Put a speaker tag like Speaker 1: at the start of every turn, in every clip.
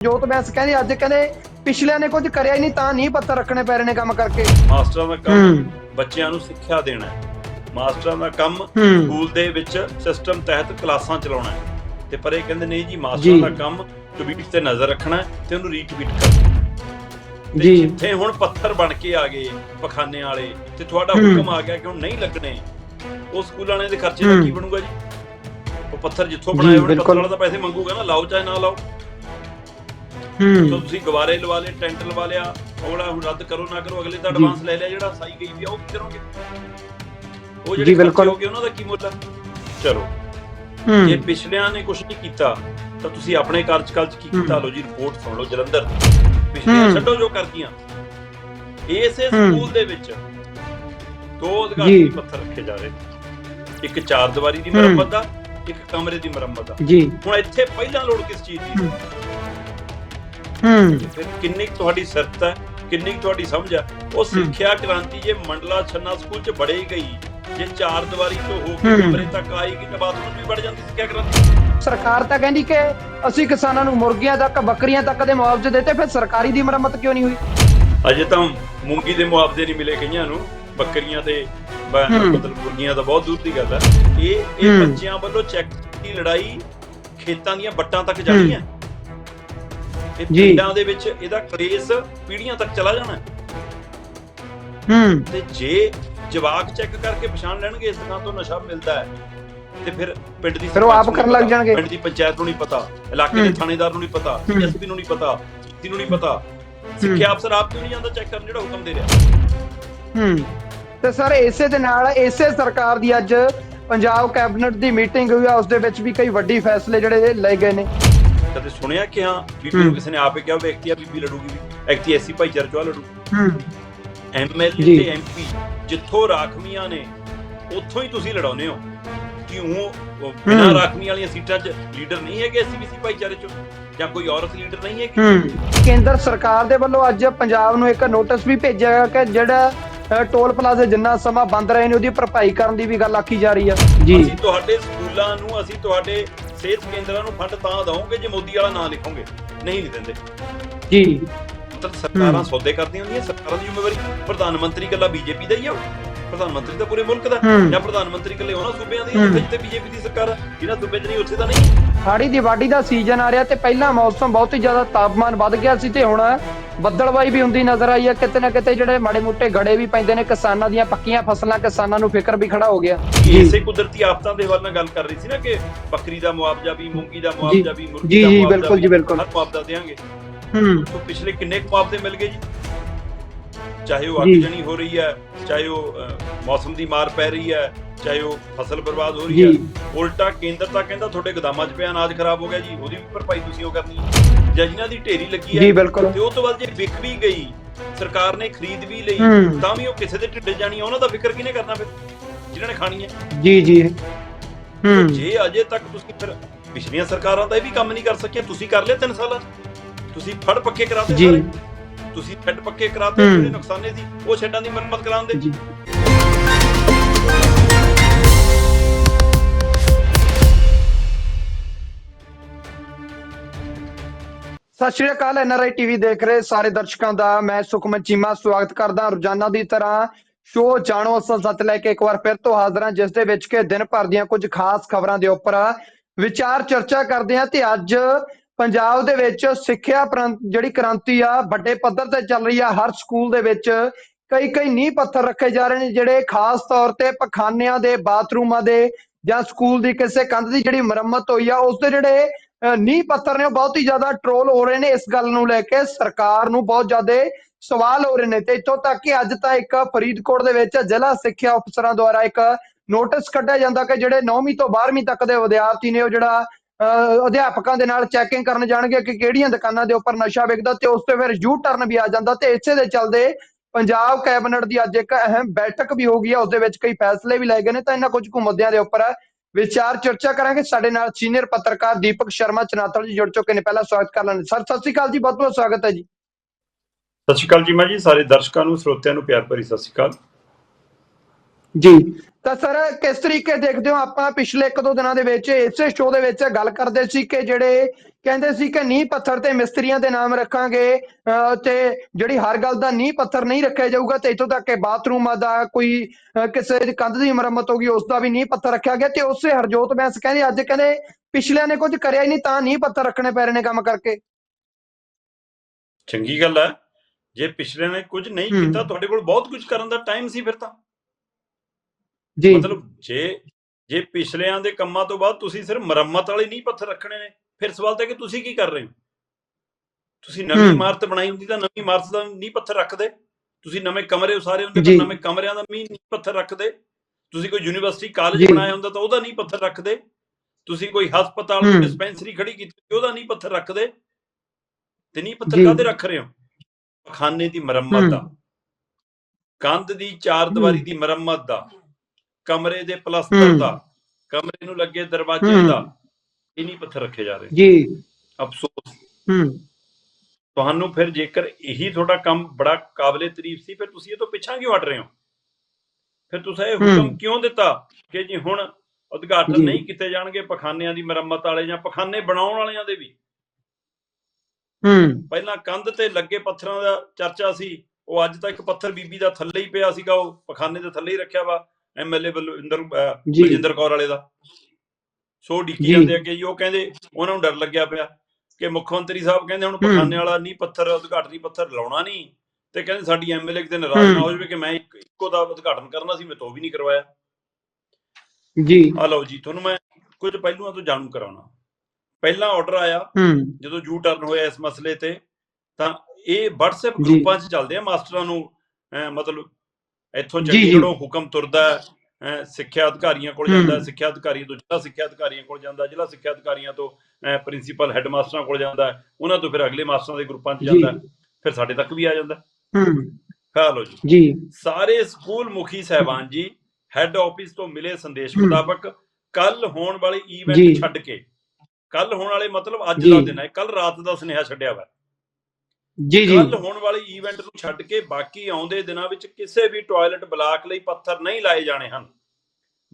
Speaker 1: ਜੋਤ ਬੈਂਸ ਕਹਿੰਦੇ ਅੱਜ ਕਹਿੰਦੇ ਪਿਛਲਿਆਂ ਨੇ ਕੁਝ ਕਰਿਆ ਹੀ ਨਹੀਂ ਤਾਂ ਨਹੀਂ ਪੱਤਰ ਰੱਖਣੇ ਪੈ ਰਹੇ ਨੇ ਕੰਮ ਕਰਕੇ
Speaker 2: ਮਾਸਟਰਾਂ ਦਾ ਕੰਮ ਬੱਚਿਆਂ ਨੂੰ ਸਿੱਖਿਆ ਦੇਣਾ ਹੈ ਮਾਸਟਰਾਂ ਦਾ ਕੰਮ। ਸਕੂਲ ਦੇ ਵਿੱਚ ਸਿਸਟਮ ਤਹਿਤ ਕਲਾਸਾਂ ਚਲਾਉਣਾ ਹੈ ਤੇ ਪਰ ਇਹ ਕਹਿੰਦੇ ਨਹੀਂ ਜੀ ਮਾਸਟਰਾਂ। ਦਾ ਕੰਮ ਟਵੀਟ ਤੇ ਨਜ਼ਰ ਰੱਖਣਾ ਤੇ ਉਹਨੂੰ ਰੀਟਵੀਟ ਕਰਨਾ
Speaker 1: ਜੀ
Speaker 2: ਜਿੱਥੇ ਹੁਣ ਪੱਥਰ ਬਣ ਕੇ ਆ ਗਏ ਪਖਾਨੇ ਵਾਲੇ ਤੇ ਤੁਹਾਡਾ। ਹੁਕਮ ਆ ਗਿਆ ਕਿ ਹੁਣ ਨਹੀਂ ਲੱਗਣੇ ਉਹ ਸਕੂਲ ਵਾਲਿਆਂ ਦੇ ਖਰਚੇ ਦਾ। ਕੀ ਬਣੂਗਾ ਜੀ ਉਹ ਪੱਥਰ ਜਿੱਥੋਂ ਬਣਾਏ ਹੋਣ। ਪੱਥਰ ਵਾਲਾ ਤਾਂ ਪੈਸੇ ਮੰਗੂਗਾ ਨਾ ਲਾਓ ਚਾਹੇ ਨਾ ਲਾਓ
Speaker 1: ਹੂੰ
Speaker 2: ਤੁਸੀਂ ਗਵਾਰੇ ਲਵਾ ਲਏ ਟੈਂਟ ਲਵਾ ਲਿਆ ਅਗਲਾ ਹੁਣ ਰੱਦ ਕਰੋ ਨਾ ਕਰੋ ਅਗਲੇ
Speaker 1: ਜੀ।
Speaker 2: ਐਡਵਾਂਸ ਲੈ ਲਿਆ ਜਿਹੜਾ ਸਾਈ ਗਈ ਵੀ ਆ ਉਹ ਕੀ ਕਰੋਗੇ ਉਹ ਜਿਹੜੇ
Speaker 1: ਬਿਲਕੁਲ।
Speaker 2: ਹੋ ਗਏ ਉਹਨਾਂ ਦਾ ਕੀ ਮੁੱਲ ਆ ਚਲੋ
Speaker 1: ਹੂੰ
Speaker 2: ਜੇ ਪਿਛਲਿਆਂ ਨੇ ਕੁਝ ਨਹੀਂ ਕੀਤਾ ਤਾਂ ਤੁਸੀਂ ਆਪਣੇ ਕਾਰਜਕਾਲ ਚ ਕੀ ਕੀਤਾ। ਲਓ ਜੀ ਰਿਪੋਰਟ ਸੁਣ ਲਓ ਜਲੰਧਰ ਦੀ। ਪਿਛਲੀਆਂ
Speaker 1: ਹੂੰ।
Speaker 2: ਛੱਡੋ ਜੋ ਕਰਤੀਆਂ ਇਸੇ। ਸਕੂਲ ਦੇ ਵਿੱਚ ਦੋ ਅਧਿਕਾਰੀ। ਪੱਥਰ ਰੱਖੇ ਜਾ ਰਹੇ ਇੱਕ ਚਾਰ ਦੀਵਾਰੀ ਦੀ। ਮੁਰੰਮਤ ਦਾ ਇੱਕ ਕਮਰੇ ਦੀ ਮੁਰੰਮਤ ਦਾ
Speaker 1: ਜੀ
Speaker 2: ਹੁਣ ਇੱਥੇ ਪਹਿਲਾਂ ਲੋੜ ਕਿਸ ਚੀਜ਼ ਦੀ
Speaker 1: ਹੂੰ।
Speaker 2: ਫਿਰ ਕਿੰਨੀ ਕੁ ਤੁਹਾਡੀ ਸਿਰਤ ਹੈ ਕਿੰਨੀ ਕੁ ਤੁਹਾਡੀ ਸਮਝ ਹੈ ਉਹ ਸਿੱਖਿਆ ਕ੍ਰਾਂਤੀ ਜੇ ਮੰਡਲਾ ਛੰਨਾ ਸਕੂਲ ਚ ਬੜੇ ਗਈ ਜੇ ਚਾਰ ਦੀਵਾਰੀ ਤੋਂ ਹੋ ਕੇ। ਕਮਰੇ ਤੱਕ ਆਏਗੀ ਤਾਂ ਬਾਥਰੂਮ ਵੀ ਵੜ ਜਾਂਦੀ ਸਿੱਖਿਆ ਕ੍ਰਾਂਤੀ
Speaker 1: ਸਰਕਾਰ ਤਾਂ ਕਹਿੰਦੀ ਕਿ ਅਸੀਂ ਕਿਸਾਨਾਂ ਨੂੰ ਮੁਰਗੀਆਂ ਤੱਕ ਬੱਕਰੀਆਂ ਤੱਕ ਦੇ ਮੁਆਵਜ਼ੇ ਦਿੱਤੇ ਫਿਰ ਸਰਕਾਰੀ ਦੀ ਮੁਰੰਮਤ ਕਿਉਂ ਨਹੀਂ ਹੋਈ
Speaker 2: ਅਜੇ ਤਾਂ ਮੂੰਗੀ ਦੇ ਮੁਆਵਜ਼ੇ ਨਹੀਂ ਮਿਲੇ ਕਈਆਂ ਨੂੰ ਬੱਕਰੀਆਂ ਤੇ। ਮਤਲਬ ਮੁਰਗੀਆਂ ਤਾਂ ਬਹੁਤ ਦੂਰ ਦੀ ਗੱਲ ਹੈ ਇਹ ਇਹ। ਬੱਚਿਆਂ ਵੱਲੋਂ ਚੈੱਕ ਦੀ ਲੜਾਈ ਖੇਤਾਂ ਦੀਆਂ ਵੱਟਾਂ ਤੱਕ ਜਾਣੀ ਹੈ ਇਹ
Speaker 1: ਜੀ।
Speaker 2: ਪਿੰਡਾਂ ਦੇ ਵਿੱਚ ਇਹਦਾ ਕਲੇਸ਼ ਪੀੜ੍ਹੀਆਂ ਤੱਕ ਚਲਾ ਜਾਣਾ ਹੈ।
Speaker 1: ਹੂੰ।
Speaker 2: ਤੇ ਜੇ ਜਵਾਕ ਚੈੱਕ ਕਰਕੇ ਪਛਾਣ ਲੈਣਗੇ ਇਸ ਦੁਕਾਨ ਤੋਂ ਨਸ਼ਾ ਮਿਲਦਾ ਹੈ। ਤੇ ਫਿਰ ਪਿੰਡ ਦੀ
Speaker 1: ਫਿਰ ਉਹ ਆਪ
Speaker 2: ਨੂੰ
Speaker 1: ਕਰਨ ਲੱਗ
Speaker 2: ਪਤਾ,
Speaker 1: ਜਾਣਗੇ।
Speaker 2: ਪਿੰਡ ਦੀ ਪੰਚਾਇਤ ਨੂੰ ਨਹੀਂ ਪਤਾ। ਇਲਾਕੇ ਦੇ
Speaker 1: ਹੂੰ।
Speaker 2: ਥਾਣੇਦਾਰ ਨੂੰ ਨਹੀਂ ਪਤਾ।
Speaker 1: ਹੂੰ।
Speaker 2: ਐਸਪੀ ਨੂੰ ਨਹੀਂ ਪਤਾ। ਡੀਸੀ ਨੂੰ ਨਹੀਂ ਪਤਾ। ਸਿੱਖਿਆ ਅਫਸਰ ਆਪ ਕਿਉਂ ਨਹੀਂ ਜਾਂਦਾ ਚੈੱਕ ਕਰਨ ਜਿਹੜਾ ਹੁਕਮ ਦੇ ਰਿਹਾ?
Speaker 1: ਹੂੰ। ਤੇ ਸਰ ਇਸੇ ਦੇ ਨਾਲ ਇਸੇ ਸਰਕਾਰ ਦੀ ਅੱਜ ਪੰਜਾਬ ਕੈਬਨਿਟ ਦੀ ਮੀਟਿੰਗ ਹੋਈ ਆ। ਉਸ ਦੇ ਵਿੱਚ ਵੀ ਕਈ ਵੱਡੀ ਫੈਸਲੇ ਜਿਹੜੇ ਲਏ ਗਏ ਨੇ।
Speaker 2: ਕਦੇ ਸੁਣਿਆ ਕਿ ਹਾਂ ਬੀਬੀ ਨੂੰ। ਕਿਸੇ ਨੇ ਆਪੇ ਕਿਹਾ ਵਿਅਕਤੀ ਆ ਬੀਬੀ ਲੜੂਗੀ ਵੀ ਐਕਟੀ ਐਸੀ ਭਾਈਚਾਰੇ ਚੋਂ ਲੜੂ।
Speaker 1: ਹੂੰ।
Speaker 2: ਐਮਐਲਏ। ਤੇ ਐਮਪੀ ਜਿੱਥੋਂ ਰਾਖਵੀਆਂ ਨੇ ਉੱਥੋਂ ਹੀ ਤੁਸੀਂ ਲੜਾਉਨੇ ਹੋ। ਕਿਉਂ ਬਿਨਾਂ
Speaker 1: ਹੂੰ।
Speaker 2: ਰਾਖਵੀਂ ਵਾਲੀਆਂ ਸੀਟਾਂ 'ਚ ਲੀਡਰ ਨਹੀਂ ਹੈਗੇ ਐਸਸੀਬੀਸੀ ਭਾਈਚਾਰੇ 'ਚੋਂ? ਜਾਂ ਕੋਈ ਔਰਤ ਲੀਡਰ ਨਹੀਂ ਹੈਗੀ?
Speaker 1: ਹੂੰ। ਕੇਂਦਰ ਸਰਕਾਰ ਦੇ ਵੱਲੋਂ ਅੱਜ ਪੰਜਾਬ ਨੂੰ ਇੱਕ ਨੋਟਿਸ ਵੀ ਭੇਜਿਆ ਗਿਆ ਕਿ ਜਿਹੜਾ ਟੋਲ ਪਲਾਜ਼ੇ ਜਿੰਨਾ ਸਮਾਂ ਬੰਦ ਰਹੇ ਨੇ ਉਹਦੀ ਭਰਪਾਈ ਕਰਨ ਦੀ ਵੀ ਗੱਲ ਆਖੀ ਜਾ ਰਹੀ ਆ। ਜੀ।
Speaker 2: ਅਸੀਂ ਤੁਹਾਡੇ ਸਕੂਲਾਂ ਨੂੰ ਅਸੀਂ ਤੁਹਾਡੇ ਸਿਹਤ ਕੇਂਦਰਾਂ ਨੂੰ ਫੰਡ ਤਾਂ ਦਵਾਂਗੇ ਜੇ ਮੋਦੀ ਵਾਲਾ ਨਾਂ ਲਿਖੋਗੇ ਨਹੀਂ ਨਹੀਂ ਦਿੰਦੇ
Speaker 1: ਜੀ
Speaker 2: ਮਤਲਬ ਸਰਕਾਰਾਂ। ਸੌਦੇ ਕਰਦੀਆਂ ਹੁੰਦੀਆਂ ਸਰਕਾਰਾਂ ਦੀ ਜ਼ਿੰਮੇਵਾਰੀ ਪ੍ਰਧਾਨ ਮੰਤਰੀ ਇਕੱਲਾ ਬੀਜੇਪੀ ਦਾ ਹੀ ਆ। ਪ੍ਰਧਾਨ ਮੰਤਰੀ ਤਾਂ ਪੂਰੇ ਮੁਲਕ ਦਾ। ਜਾਂ ਪ੍ਰਧਾਨ ਮੰਤਰੀ ਇਕੱਲੇ ਉਹਨਾਂ ਸੂਬਿਆਂ ਦੀ
Speaker 1: ਹੂੰ।
Speaker 2: ਜਿੱਥੇ ਬੀਜੇਪੀ ਦੀ ਸਰਕਾਰ ਆ ਜਿਹਨਾਂ ਸੂਬੇ 'ਚ ਨਹੀਂ ਉੱਥੇ ਤਾਂ ਨਹੀਂ।
Speaker 1: ਹਾੜੀ ਦੀ ਵਾਢੀ ਦਾ ਸੀਜ਼ਨ ਆ ਰਿਹਾ ਤੇ ਪਹਿਲਾਂ ਮੌਸਮ ਬਹੁਤ ਹੀ ਜ਼ਿਆਦਾ ਤਾਪਮਾਨ ਵੱਧ ਗਿਆ ਸੀ ਤੇ ਹੁਣ ਬੱਦਲਵਾਈ ਵੀ ਹੁੰਦੀ ਨਜ਼ਰ ਆਈ ਹੈ। ਕਿਤੇ ਨਾ ਕਿਤੇ ਜਿਹੜੇ ਮਾੜੇ ਮੋਟੇ ਗੜੇ ਵੀ ਪੈਂਦੇ ਨੇ ਕਿਸਾਨਾਂ ਦੀਆਂ ਪੱਕੀਆਂ ਫਸਲਾਂ ਕਿਸਾਨਾਂ ਨੂੰ ਫਿਕਰ ਵੀ ਖੜਾ ਹੋ ਗਿਆ।
Speaker 2: ਇਸੇ ਕੁਦਰਤੀ ਆਫਤਾਂ ਦੇ ਹਵਾਲੇ ਨਾਲ ਗੱਲ ਕਰ ਰਹੀ ਸੀ ਨਾ ਕਿ ਬੱਕਰੀ ਦਾ ਮੁਆਵਜ਼ਾ ਵੀ ਮੂੰਗੀ ਦਾ ਮੁਆਵਜ਼ਾ ਵੀ ਮੁਰਗੀ ਦਾ
Speaker 1: ਜੀ,
Speaker 2: ਮੁਆਵਜ਼ਾ
Speaker 1: ਬਿਲਕੁਲ ਜੀ, ਬਿਲਕੁਲ।
Speaker 2: ਹਰ ਮੁਆਵਜ਼ਾ ਦੇਾਂਗੇ।
Speaker 1: ਹੂੰ।
Speaker 2: ਤੋਂ ਪਿਛਲੇ ਕਿੰਨੇ ਮੁਆਵਜ਼ੇ ਮਿਲ ਗਏ ਜੀ? ਚਾਹੇ ਉਹ। ਅੱਗ ਜਣੀ ਹੋ ਰਹੀ ਹੈ ਚਾਹੇ ਉਹ ਮੌਸਮ ਦੀ ਮਾਰ ਪੈ ਰਹੀ ਹੈ ਚਾਹੇ ਉਹ ਫਸਲ ਬਰਬਾਦ ਹੋ ਰਹੀ। ਹੈ ਉਲਟਾ ਕੇਂਦਰ ਤਾਂ ਕਹਿੰਦਾ ਤੁਹਾਡੇ ਗੋਦਾਮਾਂ 'ਚ ਪਿਆ ਅਨਾਜ ਖਰਾਬ ਹੋ ਗਿਆ ਜੀ ਉਹਦੀ ਵੀ ਭਰਪਾਈ ਤੁਸੀਂ ਉਹ ਕਰਨੀ ਹੈ ਜਾਂ ਜਿਨ੍ਹਾਂ ਦੀ ਢੇਰੀ ਲੱਗੀ ਹੈ
Speaker 1: ਜੀ, ਬਿਲਕੁਲ।
Speaker 2: ਤੇ ਉਹ ਤੋਂ ਬਾਅਦ ਜੇ ਵਿਕ ਵੀ ਗਈ ਸਰਕਾਰ ਨੇ ਖਰੀਦ ਵੀ ਲਈ। ਤਾਂ ਵੀ ਉਹ ਕਿਸੇ ਦੇ ਢਿੱਡੇ ਜਾਣੀ ਉਹਨਾਂ ਦਾ ਫਿਕਰ ਕਿਹਨੇ ਕਰਨਾ ਫਿਰ ਜਿਨ੍ਹਾਂ ਨੇ ਖਾਣੀ ਹੈ
Speaker 1: ਜੀ ਜੀ ਹੂੰ
Speaker 2: ਜੇ ਅਜੇ ਤੱਕ ਤੁਸੀਂ ਫਿਰ ਪਿਛਲੀਆਂ ਸਰਕਾਰਾਂ ਤਾਂ ਇਹ ਵੀ ਕੰਮ ਨਹੀਂ ਕਰ ਸਕੀਆਂ ਤੁਸੀਂ ਕਰ ਲਿਆ 3 ਸਾਲਾਂ ਤੁਸੀਂ ਫੜ ਪੱਕੇ ਕਰਾਤੇ। ਸਾਰੇ ਤੁਸੀਂ ਛੱਡ ਪੱਕੇ ਕਰਾਤੇ। ਜਿਹੜੇ ਨੁਕਸਾਨੇ ਸੀ ਉਹ ਛੱਡਾਂ ਦੀ ਮੁਰੰਮਤ ਕਰਾਉਂਦੇ?
Speaker 1: ਜੀ। ਸਤਿ ਸ਼੍ਰੀ ਅਕਾਲ ਐਨਆਰਆਈ ਟੀਵੀ ਦੇਖ ਰਹੇ ਸਾਰੇ ਦਰਸ਼ਕਾਂ ਦਾ ਮੈਂ ਸੁਖਮਨ ਚੀਮਾ ਸਵਾਗਤ ਕਰਦਾ ਰੋਜ਼ਾਨਾ ਦੀ ਤਰ੍ਹਾਂ। ਸ਼ੋਅ ਜਾਣੋ ਅਸਲ ਸੱਚ ਲੈ ਕੇ ਇੱਕ ਵਾਰ ਫਿਰ ਤੋਂ ਹਾਜ਼ਰ ਹਾਂ ਜਿਸ ਦੇ ਵਿੱਚ ਕਿ ਦਿਨ ਭਰ ਦੀਆਂ ਕੁਝ ਖਾਸ ਖਬਰਾਂ ਦੇ ਉੱਪਰ ਵਿਚਾਰ ਚਰਚਾ ਕਰਦੇ ਹਾਂ ਤੇ ਅੱਜ ਪੰਜਾਬ ਦੇ ਵਿੱਚ ਸਿੱਖਿਆ ਪ੍ਰੰਤ, ਜਿਹੜੀ ਕ੍ਰਾਂਤੀ ਆ, ਵੱਡੇ ਪੱਧਰ ਤੇ ਚੱਲ ਰਹੀ ਆ, ਹਰ ਸਕੂਲ ਦੇ ਵਿੱਚ ਕਈ ਕਈ ਨੀਂਹ ਪੱਥਰ ਰੱਖੇ ਜਾ ਰਹੇ ਨੇ, ਜਿਹੜੇ ਖਾਸ ਤੌਰ ਤੇ ਪਖਾਨਿਆਂ ਦੇ, ਬਾਥਰੂਮਾਂ ਦੇ ਜਾਂ ਸਕੂਲ ਦੀ ਕਿਸੇ ਕੰਧ ਦੀ ਜਿਹੜੀ ਮੁਰੰਮਤ ਹੋਈ ਆ ਉਸ ਦੇ ਜਿਹੜੇ ਨੀਂਹ ਪੱਥਰ ਨੇ, ਉਹ ਬਹੁਤ ਹੀ ਜ਼ਿਆਦਾ ਟ੍ਰੋਲ ਹੋ ਰਹੇ ਨੇ ਇਸ ਗੱਲ ਨੂੰ ਲੈ ਕੇ, ਸਰਕਾਰ ਨੂੰ ਬਹੁਤ ਜ਼ਿਆਦਾ ਸਵਾਲ ਹੋ ਰਹੇ ਨੇ ਤੇ ਇੱਥੋਂ ਤੱਕ ਕਿ ਅੱਜ ਤਾਂ ਇੱਕ ਫਰੀਦਕੋਟ ਦੇ ਵਿੱਚ ਜ਼ਿਲ੍ਹਾ ਸਿੱਖਿਆ ਅਫਸਰਾਂ ਦੁਆਰਾ ਇੱਕ ਨੋਟਿਸ ਕੱਢਿਆ ਜਾਂਦਾ ਕਿ ਜਿਹੜੇ 9ਵੀਂ ਤੋਂ 12ਵੀਂ ਤੱਕ ਦੇ ਵਿਦਿਆਰਥੀ ਨੇ, ਉਹ ਜਿਹੜਾ ਅਧਿਆਪਕਾਂ ਦੇ ਨਾਲ ਚੈਕਿੰਗ ਕਰਨ ਜਾਣਗੇ ਕਿ ਕਿਹੜੀਆਂ ਦੁਕਾਨਾਂ ਦੇ ਉੱਪਰ ਨਸ਼ਾ ਵਿਕਦਾ ਤੇ ਉਸ ਤੇ ਫਿਰ ਯੂ ਟਰਨ ਵੀ ਆ ਜਾਂਦਾ ਤੇ ਇਸੇ ਦੇ ਚੱਲਦੇ ਪੰਜਾਬ ਕੈਬਨਿਟ ਦੀ ਅੱਜ ਇੱਕ ਅਹਿਮ ਬੈਠਕ ਵੀ ਹੋ ਗਈ ਹੈ ਉਸ ਦੇ ਵਿੱਚ ਕਈ ਫੈਸਲੇ ਵੀ ਲਏ ਗਏ ਨੇ ਤਾਂ ਇਹਨਾਂ ਕੁਝ ਕੁ ਮੁੱਦਿਆਂ ਦੇ ਉੱਪਰ ਵਿਚਾਰ ਚਰਚਾ ਕਰਾਂਗੇ। ਸਾਡੇ ਨਾਲ ਸੀਨੀਅਰ ਪੱਤਰਕਾਰ ਦੀਪਕ ਸ਼ਰਮਾ ਚਨਾਤਲ ਜੀ ਜੁੜ ਚੁੱਕੇ ਨੇ, ਪਹਿਲਾਂ ਸਵਾਗਤ ਕਰ ਲੈਣ ਸਰ, ਸਤਿ ਸ਼੍ਰੀ ਅਕਾਲ ਜੀ, ਬਹੁਤ ਬਹੁਤ ਸਵਾਗਤ ਹੈ ਜੀ।
Speaker 2: ਸਤਿ ਸ਼੍ਰੀ ਅਕਾਲ ਜੀ ਮੈਂ ਜੀ, ਸਾਰੇ ਦਰਸ਼ਕਾਂ ਨੂੰ, ਸਰੋਤਿਆਂ ਨੂੰ ਪਿਆਰ ਭਰੀ ਸਤਿ ਸ਼੍ਰੀ ਅਕਾਲ।
Speaker 1: ਜੀ। ਤਾਂ ਸਰ ਕਿਸ ਤਰੀਕੇ ਦੇਖਦੇ ਹੋ ਆਪਾਂ ਪਿਛਲੇ ਇੱਕ ਦੋ ਦਿਨਾਂ ਦੇ ਵਿੱਚ ਇਸੇ ਸ਼ੋਅ ਦੇ ਵਿੱਚ ਗੱਲ ਕਰਦੇ ਸੀ ਕਿ ਜਿਹੜੇ ਕਹਿੰਦੇ ਸੀ ਕਿ ਨੀਂਹ ਪੱਥਰ ਤੇ ਮਿਸਤਰੀਆਂ ਦੇ ਨਾਮ ਰੱਖਾਂਗੇ ਤੇ ਜਿਹੜੀ ਹਰ ਗੱਲ ਦਾ ਨੀਂਹ ਪੱਥਰ ਨਹੀਂ ਰੱਖਿਆ ਜਾਊਗਾ ਤੇ ਇੱਥੋਂ ਤੱਕ ਕਿ ਬਾਥਰੂਮਾਂ ਦਾ ਕੋਈ ਕਿਸੇ ਦੀ ਕੰਧ ਦੀ ਮੁਰੰਮਤ ਹੋਗੀ ਉਸ ਦਾ ਵੀ ਨੀਂਹ ਪੱਥਰ ਰੱਖਿਆ ਗਿਆ ਤੇ ਉਸੇ ਹਰਜੋਤ ਬੈਂਸ ਕਹਿੰਦੇ ਅੱਜ ਕਹਿੰਦੇ ਪਿਛਲਿਆਂ ਨੇ ਕੁਝ ਕਰਿਆ ਹੀ ਨਹੀਂ ਤਾਂ ਨੀਂਹ ਪੱਥਰ ਰੱਖਣੇ ਪੈ ਰਹੇ ਨੇ ਕੰਮ ਕਰਕੇ।
Speaker 2: ਚੰਗੀ ਗੱਲ ਹੈ। ਜੇ ਪਿਛਲੇ ਨੇ ਕੁਝ ਨਹੀਂ। ਕੀਤਾ ਤੁਹਾਡੇ ਕੋਲ ਬਹੁਤ ਕੁਝ ਕਰਨ ਦਾ ਟਾਈਮ ਸੀ ਫਿਰ ਤਾਂ। ਮਤਲਬ ਜੇ ਜੇ ਪਿਛਲਿਆਂ ਦੇ ਕੰਮਾਂ ਤੋਂ ਬਾਅਦ ਤੁਸੀਂ ਸਿਰਫ ਮੁਰੰਮਤ ਵਾਲੇ ਨਹੀਂ ਪੱਥਰ ਰੱਖਣੇ ਨੇ ਫਿਰ ਸਵਾਲ ਤਾਂ ਕਿ ਤੁਸੀਂ ਕੀ ਕਰ ਰਹੇ ਹੋ ਤੁਸੀਂ ਨਵੀਂ। ਇਮਾਰਤ ਬਣਾਈ ਹੁੰਦੀ ਤਾਂ ਨਵੀਂ ਇਮਾਰਤ ਦਾ ਨਹੀਂ ਪੱਥਰ ਰੱਖਦੇ ਤੁਸੀਂ ਨਵੇਂ ਕਮਰੇ ਉਸਾਰੇ ਹੁੰਦੇ। ਤਾਂ ਨਵੇਂ ਕਮਰਿਆਂ ਦਾ ਨਹੀਂ ਪੱਥਰ ਰੱਖਦੇ ਤੁਸੀਂ ਕੋਈ ਯੂਨੀਵਰਸਿਟੀ ਕਾਲਜ। ਬਣਾਇਆ ਹੁੰਦਾ ਤਾਂ ਉਹਦਾ ਨਹੀਂ ਪੱਥਰ ਰੱਖਦੇ ਤੁਸੀਂ ਕੋਈ ਹਸਪਤਾਲ ਡਿਸਪੈਂਸਰੀ ਖੜੀ ਕੀਤੀ ਉਹਦਾ ਨਹੀਂ ਪੱਥਰ ਰੱਖਦੇ ਤੇ ਨਹੀਂ ਪੱਥਰ
Speaker 1: ਜੀ।
Speaker 2: ਕਾਹਦੇ ਰੱਖ ਰਹੇ ਹੋ ਖਾਨੇ ਦੀ ਮੁਰੰਮਤ। ਦਾ ਕੰਧ ਦੀ ਚਾਰ ਦੀਵਾਰੀ ਦੀ ਮੁਰੰਮਤ ਦਾ ਕਮਰੇ ਦੇ ਪਲਸਤਰ। ਦਾ ਕਮਰੇ ਨੂੰ ਲੱਗੇ ਦਰਵਾਜ਼ੇ। ਦਾ ਇਹ ਨਹੀਂ ਪੱਥਰ ਰੱਖੇ ਜਾ ਰਹੇ
Speaker 1: ਜੀ
Speaker 2: ਅਫਸੋਸ
Speaker 1: ਹੂੰ
Speaker 2: ਤੁਹਾਨੂੰ ਫਿਰ ਜੇਕਰ ਇਹੀ ਤੁਹਾਡਾ ਕੰਮ ਬੜਾ ਕਾਬਲੇ ਤਾਰੀਫ ਸੀ ਫਿਰ ਤੁਸੀਂ ਇਹ ਤੋਂ ਪਿੱਛਾ ਕਿਉਂ ਹਟ ਰਹੇ ਹੋ ਫਿਰ ਤੁਸੀਂ ਇਹ ਹੁਕਮ। ਕਿਉਂ ਦਿੱਤਾ ਕਿ ਜੀ ਹੁਣ ਉਦਘਾਟਨ। ਨਹੀਂ ਕੀਤੇ ਜਾਣਗੇ ਪਖਾਨਿਆਂ ਦੀ ਮੁਰੰਮਤ ਵਾਲੇ ਜਾਂ ਪਖਾਨੇ ਬਣਾਉਣ ਵਾਲਿਆਂ ਦੇ ਵੀ
Speaker 1: ਹੂੰ
Speaker 2: ਪਹਿਲਾਂ ਕੰਧ ਤੇ ਲੱਗੇ ਪੱਥਰਾਂ ਦਾ ਚਰਚਾ ਸੀ ਉਹ ਅੱਜ ਤੱਕ ਪੱਥਰ ਬੀਬੀ ਦਾ ਥੱਲੇ ਹੀ ਪਿਆ ਸੀਗਾ ਉਹ ਪਖਾਨੇ ਦੇ ਥੱਲੇ ਹੀ ਰੱਖਿਆ ਵਾ ਐਮਐਲਏ ਅਹ,
Speaker 1: ਜੀ।
Speaker 2: ਬਲਜਿੰਦਰ ਕੌਰ ਵਾਲੇ ਦਾ। ਸੋ ਡਿੱਕੀ
Speaker 1: ਜੀ।
Speaker 2: ਜਾਂਦੇ ਅੱਗੇ ਜੀ ਉਹ ਕਹਿੰਦੇ ਉਹਨਾਂ ਨੂੰ ਡਰ ਲੱਗਿਆ ਪਿਆ ਕਿ ਮੁੱਖ ਮੰਤਰੀ ਸਾਹਿਬ ਕਹਿੰਦੇ ਹੁਣ ਪਖਾਨੇ ਵਾਲਾ ਨਹੀਂ ਪੱਥਰ ਉਦਘਾਟਨੀ ਪੱਥਰ ਲਾਉਣਾ ਨਹੀਂ। ਤੇ ਕਹਿੰਦੇ ਸਾਡੀ ਐਮਐਲਏ ਕਿਤੇ ਨਾਰਾਜ਼ ਨਾ ਹੋ। ਜਾਵੇ ਕਿ ਮੈਂ ਇੱਕ- ਦਾ ਉਦਘਾਟਨ ਕਰਨਾ ਸੀ ਮੈਂ ਤੋਂ ਵੀ ਨਹੀਂ ਕਰਵਾਇਆ।
Speaker 1: ਜੀ।
Speaker 2: ਆ ਲਓ ਜੀ ਤੁਹਾਨੂੰ ਮੈਂ ਕੁਝ ਪਹਿਲੂਆਂ ਤੋਂ ਜਾਣੂ ਕਰਾਉਣਾ। ਪਹਿਲਾ ਆਰਡਰ ਆਇਆ ਜਦੋਂ ਯੂ ਟਰਨ ਹੋਇਆ ਇਸ ਮਸਲੇ ਤੇ ਤਾਂ ਇਹ WhatsApp
Speaker 1: ਜੀ।
Speaker 2: ਗਰੁੱਪਾਂ 'ਚ ਚੱਲਦੇ ਆ ਮਾਸਟਰਾਂ ਨੂੰ ਮਤਲਬ ਇੱਥੋਂ। ਚੰਡੀਗੜ੍ਹੋਂ ਹੁਕਮ ਤੁਰਦਾ ਸਿੱਖਿਆ ਅਧਿਕਾਰੀਆਂ ਕੋਲ ਜਾਂਦਾ। ਸਿੱਖਿਆ ਅਧਿਕਾਰੀ ਤੋਂ ਜ਼ਿਲ੍ਹਾ ਸਿੱਖਿਆ ਅਧਿਕਾਰੀਆਂ ਕੋਲ ਜਾਂਦਾ ਜ਼ਿਲ੍ਹਾ ਸਿੱਖਿਆ ਅਧਿਕਾਰੀਆਂ ਤੋਂ ਪ੍ਰਿੰਸੀਪਲ ਹੈੱਡ ਮਾਸਟਰਾਂ ਕੋਲ ਜਾਂਦਾ ਹੈ, ਉਹਨਾਂ ਤੋਂ ਫਿਰ ਅਗਲੇ ਮਾਸਟਰਾਂ ਦੇ ਗਰੁੱਪਾਂ 'ਚ। ਜਾਂਦਾ ਫਿਰ ਸਾਡੇ ਤੱਕ ਵੀ ਆ ਜਾਂਦਾ ਹੈ।
Speaker 1: ਹੂੰ
Speaker 2: ਹਾਂ ਲਓ ਜੀ
Speaker 1: ਜੀ
Speaker 2: ਸਾਰੇ ਸਕੂਲ ਮੁਖੀ ਸਹਿਬਾਨ ਜੀ ਹੈੱਡ ਆਫਿਸ ਤੋਂ ਮਿਲੇ ਸੰਦੇਸ਼। ਮੁਤਾਬਕ ਕੱਲ ਹੋਣ ਵਾਲੇ। ਈਵੈਂਟ ਛੱਡ ਕੇ ਕੱਲ ਹੋਣ ਵਾਲੇ ਮਤਲਬ ਅੱਜ। ਦਾ ਦਿਨ ਹੈ ਕੱਲ ਰਾਤ ਦਾ ਸੁਨੇਹਾ ਛੱਡਿਆ ਵਾ
Speaker 1: ਜੀ ਜੀ
Speaker 2: ਕੱਲ ਹੋਣ ਵਾਲੇ ਈਵੈਂਟ ਨੂੰ ਛੱਡ ਕੇ ਬਾਕੀ ਆਉਂਦੇ ਦਿਨਾਂ ਵਿੱਚ ਕਿਸੇ ਵੀ ਟਾਇਲਟ ਬਲਾਕ ਲਈ ਪੱਥਰ ਨਹੀਂ ਲਾਏ ਜਾਣੇ ਹਨ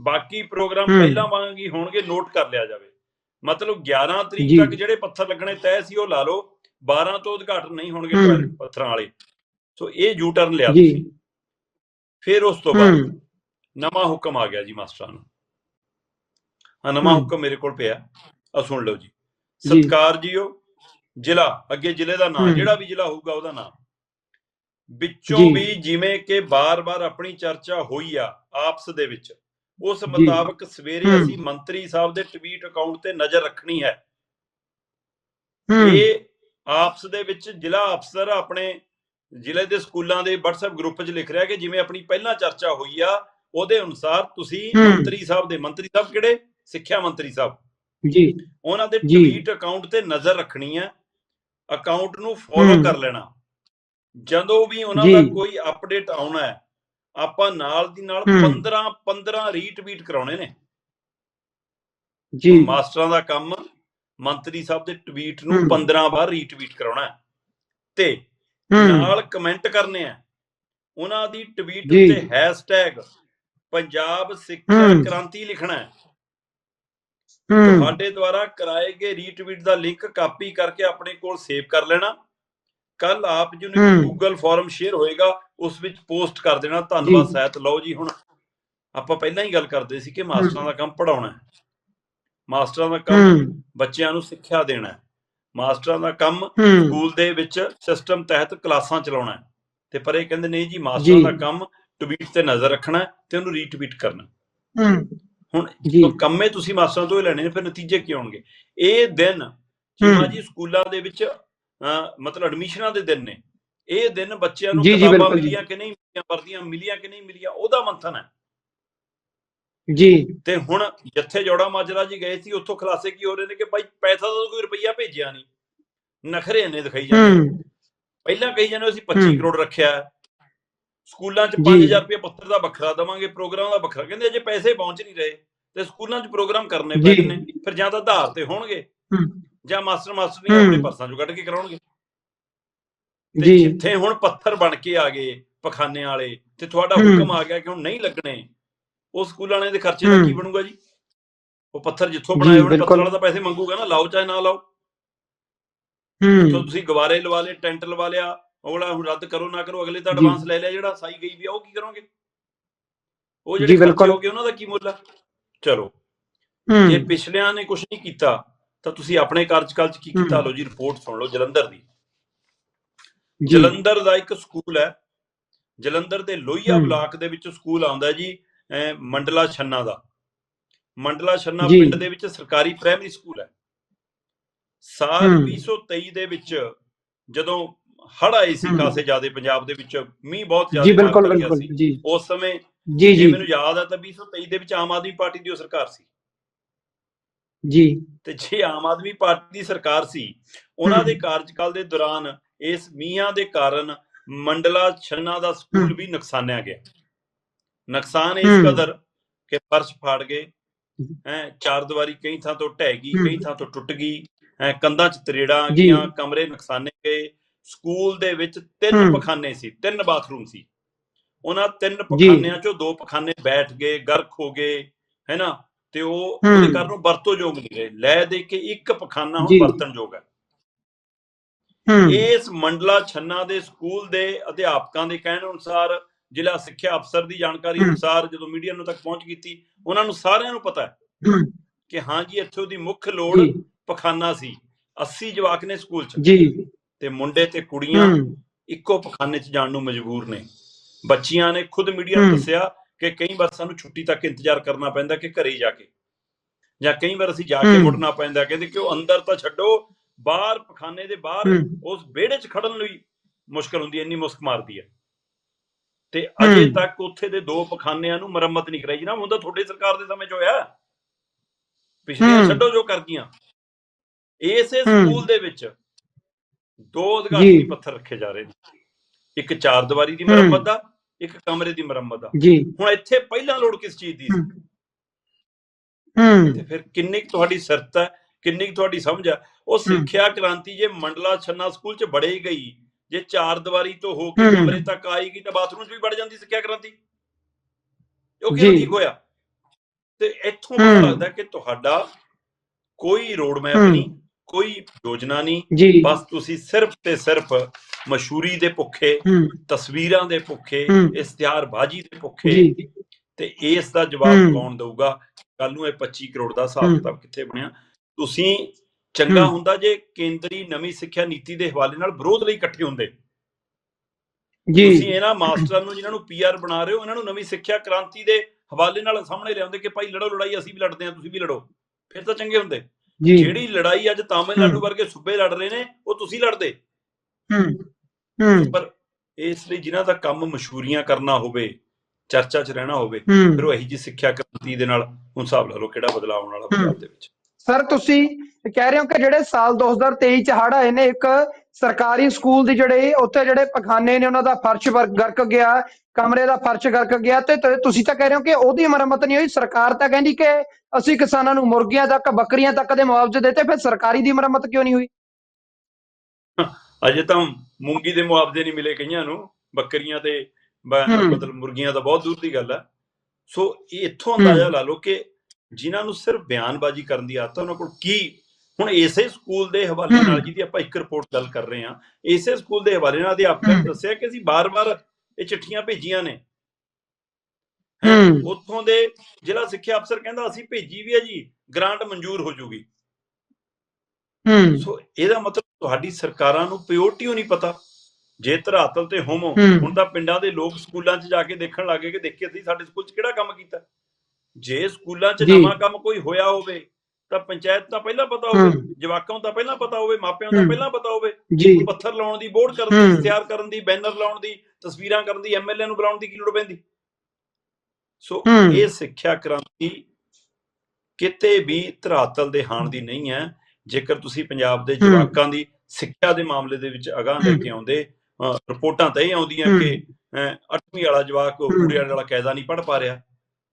Speaker 2: ਬਾਕੀ ਪ੍ਰੋਗਰਾਮ। ਪਹਿਲਾਂ ਵਾਂਗ ਹੀ ਹੋਣਗੇ ਨੋਟ ਕਰ ਲਿਆ ਜਾਵੇ ਮਤਲਬ 11 ਤਰੀਕ। ਤੱਕ ਜਿਹੜੇ ਪੱਥਰ ਲੱਗਣੇ ਤੈਅ ਸੀ ਉਹ ਲਾ ਲਓ 12 ਤੋਂ ਉਦਘਾਟਨ ਨਹੀਂ ਹੋਣਗੇ। ਟਾਇਲਟ ਪੱਥਰਾਂ ਵਾਲੇ ਸੋ ਇਹ ਯੂ ਟਰਨ ਲਿਆ। ਤੁਸੀਂ ਫਿਰ ਉਸ ਤੋਂ ਬਾਅਦ ਨਵਾਂ ਹੁਕਮ ਆ ਗਿਆ ਜੀ ਮਾਸਟਰਾਂ ਨੂੰ ਹਾਂ ਨਵਾਂ। ਹੁਕਮ ਮੇਰੇ ਕੋਲ ਪਿਆ ਆ ਸੁਣ ਲਓ ਜੀ
Speaker 1: ਜੀ।
Speaker 2: ਸਤਕਾਰ ਜੀਓ ਜ਼ਿਲ੍ਹਾ ਅੱਗੇ ਜ਼ਿਲ੍ਹੇ ਦਾ ਨਾਮ। ਜਿਹੜਾ ਵੀ ਜ਼ਿਲ੍ਹਾ ਹੋਊਗਾ ਉਹਦਾ ਨਾਮ ਵਿੱਚੋਂ। ਵੀ ਜਿਵੇਂ ਕਿ ਬਾਰ-ਬਾਰ ਆਪਣੀ ਚਰਚਾ ਹੋਈ ਆ ਆਪਸ ਦੇ ਵਿੱਚ ਉਸ। ਮੁਤਾਬਕ ਸਵੇਰੇ। ਅਸੀਂ ਮੰਤਰੀ ਸਾਹਿਬ ਦੇ ਟਵੀਟ ਅਕਾਊਂਟ ਤੇ ਨਜ਼ਰ ਰੱਖਣੀ ਹੈ ਇਹ ਆਪਸ ਦੇ ਵਿੱਚ ਜ਼ਿਲ੍ਹਾ ਅਫਸਰ ਆਪਣੇ ਜ਼ਿਲ੍ਹੇ ਦੇ ਸਕੂਲਾਂ ਦੇ WhatsApp ਗਰੁੱਪ 'ਚ ਲਿਖ ਰਿਹਾ ਕਿ ਜਿਵੇਂ ਆਪਣੀ ਪਹਿਲਾਂ ਚਰਚਾ ਹੋਈ ਆ ਉਹਦੇ ਅਨੁਸਾਰ ਤੁਸੀਂ। ਮੰਤਰੀ ਸਾਹਿਬ ਦੇ ਮੰਤਰੀ ਸਾਹਿਬ ਕਿਹੜੇ ਸਿੱਖਿਆ ਮੰਤਰੀ ਸਾਹਿਬ
Speaker 1: ਜੀ
Speaker 2: ਉਹਨਾਂ ਦੇ। ਟਵੀਟ ਅਕਾਊਂਟ ਤੇ ਨਜ਼ਰ ਰੱਖਣੀ ਹੈ ਅਕਾਊਂਟ ਨੂੰ ਫੋਲੋ। ਕਰ ਲੈਣਾ ਜਦੋਂ ਵੀ ਉਹਨਾਂ। ਦਾ ਕੋਈ ਅਪਡੇਟ ਆਉਣਾ ਹੈ ਆਪਾਂ ਨਾਲ ਦੀ ਨਾਲ
Speaker 1: ਹੂੰ।
Speaker 2: 15 15 ਰੀਟਵੀਟ ਕਰਾਉਣੇ ਨੇ
Speaker 1: ਜੀ
Speaker 2: ਮਾਸਟਰਾਂ ਦਾ ਕੰਮ ਮੰਤਰੀ ਸਾਹਿਬ ਦੇ ਟਵੀਟ ਨੂੰ
Speaker 1: ਹੂੰ।
Speaker 2: 15 ਵਾਰ ਰੀਟਵੀਟ ਕਰਾਉਣਾ ਤੇ ਨਾਲ ਕਮੈਂਟ ਕਰਨੇ ਆ ਉਹਨਾਂ ਦੀ ਟਵੀਟ। ਉੱਤੇ ਹੈਸ਼ਟੈਗ ਪੰਜਾਬ ਸਿੱਖਿਆ। ਕ੍ਰਾਂਤੀ ਲਿਖਣਾ ਹੂੰ ਤੁਹਾਡੇ ਦੁਆਰਾ ਕਰਾਏ ਗਏ ਰੀਟਵੀਟ ਦਾ ਲਿੰਕ ਕਾਪੀ ਕਰਕੇ ਆਪਣੇ ਕੋਲ ਸੇਵ ਕਰ ਲੈਣਾ। ਕੱਲ ਆਪ ਜੀ ਨੂੰ। ਗੂਗਲ ਫਾਰਮ ਸ਼ੇਅਰ ਹੋਏਗਾ ਉਸ ਵਿੱਚ ਪੋਸਟ ਕਰ ਦੇਣਾ। ਧੰਨਵਾਦ। ਸਹਿਤ। ਲਓ ਜੀ ਹੁਣ ਆਪਾਂ ਪਹਿਲਾਂ ਹੀ ਗੱਲ ਕਰਦੇ ਸੀ ਕਿ ਮਾਸਟਰਾਂ ਦਾ ਕੰਮ ਪੜਾਉਣਾ ਹੈ। ਮਾਸਟਰਾਂ ਦਾ ਕੰਮ ਬੱਚਿਆਂ ਨੂੰ ਸਿੱਖਿਆ ਦੇਣਾ ਹੈ। ਮਾਸਟਰਾਂ ਦਾ ਕੰਮ ਸਕੂਲ ਦੇ ਵਿੱਚ ਸਿਸਟਮ ਤਹਿਤ ਕਲਾਸਾਂ ਚਲਾਉਣਾ ਹੈ। ਤੇ ਪਰ ਇਹ ਕਹਿੰਦੇ ਨਹੀਂ ਜੀ ਮਾਸਟਰਾਂ। ਦਾ ਕੰਮ ਟਵੀਟ ਤੇ ਨਜ਼ਰ ਰੱਖਣਾ ਤੇ ਉਹਨੂੰ ਰੀਟਵੀਟ ਕਰਨਾ
Speaker 1: ਹੂੰ।
Speaker 2: ਹੁਣ ਕੰਮੇ ਤੁਸੀਂ ਮਾਸਟਰਾਂ ਤੋਂ ਹੀ ਲੈਣੇ ਨੇ ਫਿਰ ਨਤੀਜੇ ਕੀ ਆਉਣਗੇ? ਇਹ ਦਿਨ ਜਿਵੇਂ ਜੀ ਸਕੂਲਾਂ ਦੇ ਵਿੱਚ ਮਤਲਬ ਐਡਮਿਸ਼ਨਾਂ ਦੇ ਦਿਨ ਨੇ। ਇਹ ਦਿਨ ਬੱਚਿਆਂ ਨੂੰ ਕਿਤਾਬਾਂ। ਮਿਲੀਆਂ ਕਿ ਨਹੀਂ ਮਿਲੀਆਂ ਵਰਦੀਆਂ ਮਿਲੀਆਂ ਕਿ ਨਹੀਂ ਮਿਲੀਆਂ ਉਹਦਾ ਮੰਥਨ ਹੈ।
Speaker 1: ਜੀ।
Speaker 2: ਤੇ ਹੁਣ ਜਿੱਥੇ ਜੋੜਾ ਮਾਜਰਾ ਜੀ ਗਏ ਸੀ ਉੱਥੋਂ ਖਲਾਸੇ ਕੀ ਹੋ ਰਹੇ ਨੇ ਕਿ ਭਾਈ ਪੈਸਾ ਤਾਂ ਕੋਈ ਰੁਪਈਆ ਭੇਜਿਆ ਨਹੀਂ। ਨਖਰੇ ਇੰਨੇ ਦਿਖਾਈ ਜਾਂਦੇ ਪਹਿਲਾਂ ਕਹੀ ਜਾਂਦੇ ਅਸੀਂ 25
Speaker 1: ਹੂੰ।
Speaker 2: ਕਰੋੜ ਰੱਖਿਆ। ਸਕੂਲਾਂ 'ਚ
Speaker 1: ਜੀ।
Speaker 2: 5000 ਰੁਪਏ ਪੱਤਰ ਦਾ ਵੱਖਰਾ ਦਵਾਂਗੇ ਪ੍ਰੋਗਰਾਮ ਦਾ ਵੱਖਰਾ। ਕਹਿੰਦੇ ਅਜੇ ਪੈਸੇ ਪਹੁੰਚ ਨਹੀਂ ਰਹੇ। ਤੇ ਸਕੂਲਾਂ 'ਚ ਪ੍ਰੋਗਰਾਮ ਕਰਨੇ। ਪੈਣੇ ਨੇ ਫਿਰ ਜਾਂ ਤਾਂ ਆਧਾਰ ਤੇ ਹੋਣਗੇ ਜਾਂ ਮਾਸਟਰ ਮਾਸਟਰ ਨਹੀਂ। ਆਪਣੇ ਪਰਸਾਂ 'ਚੋਂ ਕੱਢ ਕੇ ਕਰਾਉਣਗੇ ਤੇ
Speaker 1: ਜੀ
Speaker 2: ਜਿੱਥੇ ਹੁਣ ਪੱਥਰ ਬਣ ਕੇ ਆ ਗਏ ਪਖਾਨੇ ਵਾਲੇ ਤੇ ਤੁਹਾਡਾ। ਹੁਕਮ ਆ ਗਿਆ ਕਿ ਹੁਣ ਨਹੀਂ ਲੱਗਣੇ ਉਹ ਸਕੂਲ ਵਾਲਿਆਂ ਦੇ ਖਰਚੇ ਦਾ ਕੀ। ਬਣੂਗਾ ਜੀ ਉਹ ਪੱਥਰ ਜਿੱਥੋਂ ਬਣਾਏ
Speaker 1: ਬਿਲਕੁਲ।
Speaker 2: ਪੱਥਰ ਵਾਲਾ ਤਾਂ ਪੈਸੇ ਮੰਗੂਗਾ ਨਾ ਲਾਓ ਚਾਹੇ ਨਾ ਲਾਓ
Speaker 1: ਹੂੰ
Speaker 2: ਤੁਸੀਂ ਗਵਾਰੇ ਲਵਾ ਲਏ ਟੈਂਟ ਲਵਾ ਲਿਆ ਅਗਲਾ ਹੁਣ ਰੱਦ ਕਰੋ ਨਾ ਕਰੋ ਅਗਲੇ ਤਾਂ। ਐਡਵਾਂਸ ਲੈ ਲਿਆ ਜਿਹੜਾ ਸਾਈ ਗਈ ਵੀ ਆ ਉਹ ਕੀ ਕਰੋਗੇ ਉਹ ਜਿਹੜੇ। ਖਰਚੇ ਹੋ ਗਏ ਉਹਨਾਂ ਦਾ ਕੀ ਮੁੱਲ ਆ ਚਲੋ ਜੇ ਪਿਛਲਿਆਂ ਨੇ ਕੁਝ ਨਹੀਂ ਕੀਤਾ ਤਾਂ ਤੁਸੀਂ ਆਪਣੇ ਕਾਰਜਕਾਲ ਚ ਕੀ ਕੀਤਾ। ਲਓ ਜੀ ਰਿਪੋਰਟ ਸੁਣ ਲਓ ਜਲੰਧਰ ਦੀ
Speaker 1: ਜੀ
Speaker 2: ਜਲੰਧਰ ਦਾ ਇੱਕ ਸਕੂਲ ਹੈ ਜਲੰਧਰ ਦੇ ਲੋਹੀਆ। ਬਲਾਕ ਦੇ ਵਿੱਚ ਸਕੂਲ ਆਉਂਦਾ ਜੀ ਮੰਡਲਾ ਛੰਨਾ ਦਾ ਮੰਡਲਾ ਛੰਨਾ
Speaker 1: ਜੀ।
Speaker 2: ਪਿੰਡ ਦੇ ਵਿੱਚ ਸਰਕਾਰੀ ਪ੍ਰਾਇਮਰੀ ਸਕੂਲ ਹੈ ਸਾਲ
Speaker 1: ਹੂੰ।
Speaker 2: 2023 ਦੇ ਵਿੱਚ ਜਦੋਂ ਹੜ ਆਏ ਸੀ। ਕਾਸੇ ਜ਼ਿਆਦੇ ਪੰਜਾਬ ਦੇ ਵਿੱਚ ਮੀਂਹ ਬਹੁਤ
Speaker 1: ਜੀ
Speaker 2: ਜ਼ਿਆਦਾ
Speaker 1: ਬਿਲਕੁਲ
Speaker 2: ਗਿਆ
Speaker 1: ਬਿਲਕੁਲ
Speaker 2: ਸੀ
Speaker 1: ਜੀ
Speaker 2: ਉਸ ਸਮੇਂ
Speaker 1: ਜੀ
Speaker 2: ਜੇ ਮੈਨੂੰ ਯਾਦ ਆ ਤਾਂ 2023 ਦੇ ਵਿੱਚ ਆਮ ਆਦਮੀ ਪਾਰਟੀ ਦੀ ਉਹ ਸਰਕਾਰ ਸੀ
Speaker 1: ਜੀ
Speaker 2: ਤੇ ਜੇ ਆਮ ਆਦਮੀ ਪਾਰਟੀ ਦੀ ਸਰਕਾਰ ਸੀ ਉਹਨਾਂ ਦੇ। ਕਾਰਜਕਾਲ ਦੇ ਦੌਰਾਨ ਇਸ ਮੀਂਹਾਂ ਦੇ ਕਾਰਨ ਮੰਡਲਾ ਛੰਨਾ ਦਾ ਸਕੂਲ। ਵੀ ਨੁਕਸਾਨਿਆ ਗਿਆ ਨੁਕਸਾਨ ਇਸ। ਕਦਰ ਕਿ ਫਰਸ਼ ਫਾੜ ਗਏ
Speaker 1: ਹੂੰ।
Speaker 2: ਚਾਰ ਦੀਵਾਰੀ ਕਈ ਥਾਂ ਤੋਂ ਢਹਿ ਗਈ। ਕਈ ਥਾਂ ਤੋਂ ਟੁੱਟ ਗਈ ਹੈ ਕੰਧਾਂ 'ਚ ਤਰੇੜਾਂ ਆ। ਗਈਆਂ ਕਮਰੇ ਨੁਕਸਾਨੇ ਗਏ ਸਕੂਲ ਦੇ ਵਿੱਚ ਤਿੰਨ। ਪਖਾਨੇ ਸੀ ਤਿੰਨ ਬਾਥਰੂਮ ਸੀ ਉਹਨਾਂ ਤਿੰਨ ਪਖਾਨਿਆਂ 'ਚੋਂ ਦੋ ਪਖਾਨੇ ਬੈਠ ਗਏ ਗਰਕ ਹੋ ਗਏ ਹੈਨਾ? ਤੇ ਉਹ। ਉਹਦੇ ਕਾਰਨ ਉਹ ਵਰਤੋਂਯੋਗ ਨਹੀਂ ਰਹੇ। ਲੈ ਦੇ ਕੇ ਇੱਕ ਪਖਾਨਾ ਹੁਣ
Speaker 1: ਜੀ।
Speaker 2: ਵਰਤਨਯੋਗ ਹੈ। ਇਸ ਮੰਡਲਾ ਛੰਨਾ ਦੇ ਸਕੂਲ ਦੇ ਅਧਿਆਪਕਾਂ ਦੇ ਕਹਿਣ ਅਨੁਸਾਰ ਜ਼ਿਲ੍ਹਾ ਸਿੱਖਿਆ ਅਫਸਰ ਦੀ ਜਾਣਕਾਰੀ। ਅਨੁਸਾਰ ਜਦੋਂ ਮੀਡੀਆ ਨੂੰ ਤੱਕ ਪਹੁੰਚ ਕੀਤੀ ਉਹਨਾਂ ਨੂੰ ਸਾਰਿਆਂ ਨੂੰ ਪਤਾ ਹੈ ਕਿ ਹਾਂ ਜੀ ਇੱਥੋਂ ਦੀ ਮੁੱਖ ਲੋੜ ਪਖਾਨਾ ਸੀ। 80 ਜਵਾਕ ਨੇ ਸਕੂਲ 'ਚ
Speaker 1: ਜੀ।
Speaker 2: ਤੇ ਮੁੰਡੇ ਤੇ ਕੁੜੀਆਂ ਇੱਕੋ ਪਖਾਨੇ 'ਚ ਜਾਣ ਨੂੰ ਮਜਬੂਰ ਨੇ। ਬੱਚੀਆਂ ਨੇ ਖੁਦ ਮੀਡੀਆ ਨੂੰ। ਦੱਸਿਆ ਕਿ ਕਈ ਵਾਰ ਸਾਨੂੰ ਛੁੱਟੀ ਤੱਕ ਇੰਤਜ਼ਾਰ ਕਰਨਾ ਪੈਂਦਾ ਕਿ ਘਰੇ ਜਾ ਕੇ ਜਾਂ ਕਈ ਵਾਰ ਅਸੀਂ ਜਾ ਕੇ। ਮੁੜਨਾ ਪੈਂਦਾ ਕਹਿੰਦੇ ਕਿ ਉਹ ਅੰਦਰ ਤਾਂ ਛੱਡੋ ਬਾਹਰ ਪਖਾਨੇ ਦੇ ਬਾਹਰ ਉਸ ਵਿਹੜੇ 'ਚ ਖੜਨ ਲਈ ਮੁਸ਼ਕਲ ਹੁੰਦੀ ਇੰਨੀ ਮੁਸਕ ਮਾਰਦੀ ਹੈ ਤੇ ਅਜੇ। ਤੱਕ ਉੱਥੇ ਦੇ ਦੋ ਪਖਾਨਿਆਂ ਨੂੰ ਮੁਰੰਮਤ ਨਹੀਂ ਕਰਾਈ ਜਨਾਬ ਹੁੰਦਾ ਤੁਹਾਡੇ ਸਰਕਾਰ ਦੇ ਸਮੇਂ 'ਚ ਹੋਇਆ ਪਿਛਲੀਆਂ
Speaker 1: ਹੂੰ।
Speaker 2: ਛੱਡੋ ਜੋ ਕਰ ਗਈਆਂ ਇਸੇ। ਸਕੂਲ ਦੇ ਵਿੱਚ ਦੋ ਉਦਘਾਟਨੀ। ਪੱਥਰ ਰੱਖੇ ਜਾ ਰਹੇ ਨੇ ਇੱਕ ਚਾਰ ਦੀਵਾਰੀ ਦੀ। ਮੁਰੰਮਤ ਦਾ ਇੱਕ ਕਮਰੇ ਦੀ ਮੁਰੰਮਤ ਦਾ
Speaker 1: ਜੀ।
Speaker 2: ਹੁਣ ਇੱਥੇ ਪਹਿਲਾਂ ਲੋੜ ਕਿਸ ਚੀਜ਼ ਦੀ ਸੀ?
Speaker 1: ਹੂੰ।
Speaker 2: ਤੇ ਫਿਰ ਕਿੰਨੀ ਤੁਹਾਡੀ ਸਿਰਤ ਹੈ ਕਿੰਨੀ ਤੁਹਾਡੀ ਸਮਝ ਹੈ ਉਹ ਸਿੱਖਿਆ ਕ੍ਰਾਂਤੀ ਜੇ ਮੰਡਲਾ ਛੰਨਾ ਸਕੂਲ ਚ ਬੜੇ ਗਈ ਜੇ ਚਾਰ ਦੀਵਾਰੀ ਤੋਂ ਹੋ ਕੇ। ਕਮਰੇ ਤੱਕ ਆਏਗੀ ਤਾਂ ਬਾਥਰੂਮ 'ਚ ਵੀ ਵੜ ਜਾਂਦੀ ਸਿੱਖਿਆ ਕ੍ਰਾਂਤੀ? ਉਹ। ਕਿਉਂ ਠੀਕ ਹੋਇਆ? ਤੇ ਇੱਥੋਂ
Speaker 1: ਹੂੰ।
Speaker 2: ਲੱਗਦਾ ਕਿ ਤੁਹਾਡਾ ਕੋਈ ਰੋਡ ਮੈਪ। ਨਹੀਂ ਕੋਈ ਯੋਜਨਾ ਨਹੀਂ। ਬਸ ਤੁਸੀਂ ਸਿਰਫ ਤੇ ਸਿਰਫ ਮਸ਼ਹੂਰੀ ਦੇ ਭੁੱਖੇ ਤਸਵੀਰਾਂ ਦੇ ਭੁੱਖੇ
Speaker 1: ਹੂੰ।
Speaker 2: ਇਸ਼ਤਿਹਾਰਬਾਜ਼ੀ ਦੇ ਭੁੱਖੇ ਤੇ ਇਸ ਦਾ ਜਵਾਬ। ਕੌਣ ਦਊਗਾ? ਕੱਲ ਨੂੰ ਇਹ 25 ਕਰੋੜ ਦਾ ਹਿਸਾਬ। ਕਿਤਾਬ ਕਿੱਥੇ ਬਣਿਆ? ਤੁਸੀਂ ਚੰਗਾ। ਹੁੰਦਾ ਜੇ ਕੇਂਦਰੀ ਨਵੀਂ ਸਿੱਖਿਆ ਨੀਤੀ ਦੇ ਹਵਾਲੇ ਨਾਲ ਵਿਰੋਧ ਲਈ ਇਕੱਠੇ ਹੁੰਦੇ।
Speaker 1: ਜੀ।
Speaker 2: ਤੁਸੀਂ ਇਹਨਾਂ ਮਾਸਟਰਾਂ ਨੂੰ ਜਿਨ੍ਹਾਂ ਨੂੰ ਪੀਆਰ ਬਣਾ ਰਹੇ ਹੋ ਇਹਨਾਂ ਨੂੰ ਨਵੀਂ ਸਿੱਖਿਆ ਕ੍ਰਾਂਤੀ ਦੇ ਹਵਾਲੇ ਨਾਲ ਸਾਹਮਣੇ ਲਿਆਉਂਦੇ ਕਿ ਭਾਈ ਲੜੋ ਲੜਾਈ ਅਸੀਂ ਵੀ ਲੜਦੇ ਹਾਂ ਤੁਸੀਂ ਵੀ ਲੜੋ। ਫਿਰ ਤਾਂ ਚੰਗੇ ਹੁੰਦੇ। ਜਿਹੜੀ ਲੜਾਈ ਅੱਜ ਤਾਮਿਲਨਾਡੂ। ਵਰਗੇ ਸੂਬੇ ਲੜ ਰਹੇ ਨੇ ਉਹ ਤੁਸੀਂ ਲੜਦੇ।
Speaker 1: ਹੂੰ।
Speaker 2: ਪਰ ਇਸ ਲਈ ਜਿਨ੍ਹਾਂ ਦਾ ਕੰਮ ਮਸ਼ਹੂਰੀਆਂ ਕਰਨਾ ਹੋਵੇ ਚਰਚਾ 'ਚ ਰਹਿਣਾ ਹੋਵੇ ਫਿਰ ਉਹ ਇਹੀ ਜੀ ਸਿੱਖਿਆ ਕ੍ਰਾਂਤੀ ਦੇ ਨਾਲ ਹੁਣ ਹਿਸਾਬ ਲਾ ਲਓ ਕਿਹੜਾ ਬਦਲਾਅ ਆਉਣ ਵਾਲਾ ਪੰਜਾਬ ਦੇ ਵਿੱਚ।
Speaker 1: ਸਰ ਤੁਸੀਂ ਕਹਿ ਰਹੇ ਹੋ ਕਿ ਜਿਹੜੇ ਸਾਲ 2023 ਚ ਹੜ ਆਏ ਨੇ ਇੱਕ ਸਰਕਾਰੀ ਸਕੂਲ ਦੀ ਜਿਹੜੇ ਉੱਥੇ ਜਿਹੜੇ ਪਖਾਨੇ ਨੇ ਉਹਨਾਂ ਦਾ ਫਰਸ਼ ਗਰਕ ਗਿਆ ਕਮਰੇ ਦਾ ਫਰਸ਼ ਗਰਕ ਗਿਆ ਤ- ਤੁਸੀਂ ਤਾਂ ਕਹਿ ਰਹੇ ਹੋ ਕਿ ਉਹਦੀ ਮੁਰੰਮਤ ਨਹੀਂ ਹੋਈ ਸਰਕਾਰ ਤਾਂ ਕਹਿੰਦੀ ਕਿ ਅਸੀਂ ਕਿਸਾਨਾਂ ਨੂੰ ਮੁਰਗੀਆਂ ਤੱਕ ਬੱਕਰੀਆਂ ਤੱਕ ਦੇ ਮੁਆਵਜ਼ੇ ਦਿੱਤੇ ਫਿਰ ਸਰਕਾਰੀ ਦੀ ਮੁਰੰਮਤ ਕਿਉਂ ਨਹੀਂ ਹੋਈ?
Speaker 2: ਅਜੇ ਤਾਂ ਮੂੰਗੀ ਦੇ ਮੁਆਵਜ਼ੇ ਨਹੀਂ ਮਿਲੇ ਕਈਆਂ ਨੂੰ ਬੱਕਰੀਆਂ ਤੇ। ਮਤਲਬ ਮੁਰਗੀਆਂ ਤਾਂ ਬਹੁਤ ਦੂਰ ਦੀ ਗੱਲ ਹੈ ਸੋ ਇਹ ਇੱਥੋਂ ਅੰਦਾਜ਼ਾ। ਲਾ ਲਓ ਕਿ ਜਿਨ੍ਹਾਂ ਨੂੰ ਸਿਰਫ ਬਿਆਨਬਾਜ਼ੀ ਕਰਨ ਦੀ ਆਦਤ ਹੈ ਉਹਨਾਂ ਕੋਲ ਕੀ ਹੁਣ ਇਸੇ ਸਕੂਲ ਦੇ ਹਵਾਲੇ। ਨਾਲ ਜਿਹਦੀ ਆਪਾਂ ਇੱਕ ਰਿਪੋਰਟ ਗੱਲ ਕਰ ਰਹੇ ਹਾਂ ਇਸੇ ਸਕੂਲ ਦੇ ਹਵਾਲੇ ਨਾਲ ਅਧਿਆਪਕਾਂ। ਦੱਸਿਆ ਕਿ ਅਸੀਂ ਬਾਰ-ਬਾਰ ਇਹ ਚਿੱਠੀਆਂ ਭੇਜੀਆਂ ਨੇ। ਉੱਥੋਂ ਦੇ ਜ਼ਿਲ੍ਹਾ ਸਿੱਖਿਆ ਅਫਸਰ ਕਹਿੰਦਾ ਅਸੀਂ ਭੇਜੀ ਵੀ ਹੈ ਜੀ ਗ੍ਰਾਂਟ ਮਨਜ਼ੂਰ ਹੋ ਜੂਗੀ
Speaker 1: ਹੂੰ
Speaker 2: ਸੋ ਇਹਦਾ ਮਤਲਬ ਤੁਹਾਡੀ ਸਰਕਾਰਾਂ ਨੂੰ ਪਿਓਰਟੀ ਨਹੀਂ ਪਤਾ ਜੇ ਧਰਾਤਲ ਤੇ ਹੋਮੋ। ਹੁਣ ਤਾਂ ਪਿੰਡਾਂ ਦੇ ਲੋਕ ਸਕੂਲਾਂ 'ਚ ਜਾ ਕੇ ਦੇਖਣ ਲੱਗੇ ਕਿ ਦੇਖੀ ਅਸੀਂ ਸਾਡੇ ਸਕੂਲ 'ਚ ਕਿਹੜਾ ਕੰਮ ਕੀਤਾ ਜੇ ਸਕੂਲਾਂ 'ਚ। ਨਵਾਂ ਕੰਮ ਕੋਈ ਹੋਇਆ ਹੋਵੇ ਤਾਂ ਪੰਚਾਇਤ ਤਾਂ ਪਹਿਲਾਂ ਪਤਾ ਹੋਵੇ। ਜਵਾਕਾਂ ਤਾਂ ਪਹਿਲਾਂ ਪਤਾ ਹੋਵੇ ਮਾਪਿਆਂ
Speaker 1: ਹੂੰ।
Speaker 2: ਪਹਿਲਾਂ ਪਤਾ ਹੋਵੇ
Speaker 1: ਜੀ
Speaker 2: ਪੱਥਰ ਲਾਉਣ ਦੀ ਬੋਰਡ ਕਰਨ ਦੀ। ਇਸ਼ਤਿਹਾਰ ਕਰਨ ਦੀ ਬੈਨਰ ਲਾਉਣ ਦੀ ਤਸਵੀਰਾਂ ਕਰਨ ਦੀ ਐਮਐਲਏ ਨੂੰ ਬੁਲਾਉਣ ਦੀ ਕੀ ਲੋੜ ਪੈਂਦੀ ਸੋ। ਇਹ ਸਿੱਖਿਆ ਕ੍ਰਾਂਤੀ ਕਿਤੇ ਵੀ ਧਰਾਤਲ ਦੇ ਹਾਣ ਦੀ ਨਹੀਂ ਹੈ ਜੇਕਰ ਤੁਸੀਂ ਪੰਜਾਬ ਦੇ। ਜਵਾਕਾਂ ਦੀ ਸਿੱਖਿਆ ਦੇ ਮਾਮਲੇ ਦੇ ਵਿੱਚ ਅਗਾਹ ਲੈ ਕੇ ਆਉਂਦੇ ਰਿਪੋਰਟਾਂ ਤਾਂ ਇਹ ਆਉਂਦੀਆਂ। ਕਿ 8ਵੀਂ ਵਾਲਾ ਜਵਾਕ। ਪੂਰੇ ਵਾਲਾ ਕਾਇਦਾ ਨਹੀਂ ਪੜ ਪਾ ਰਿਹਾ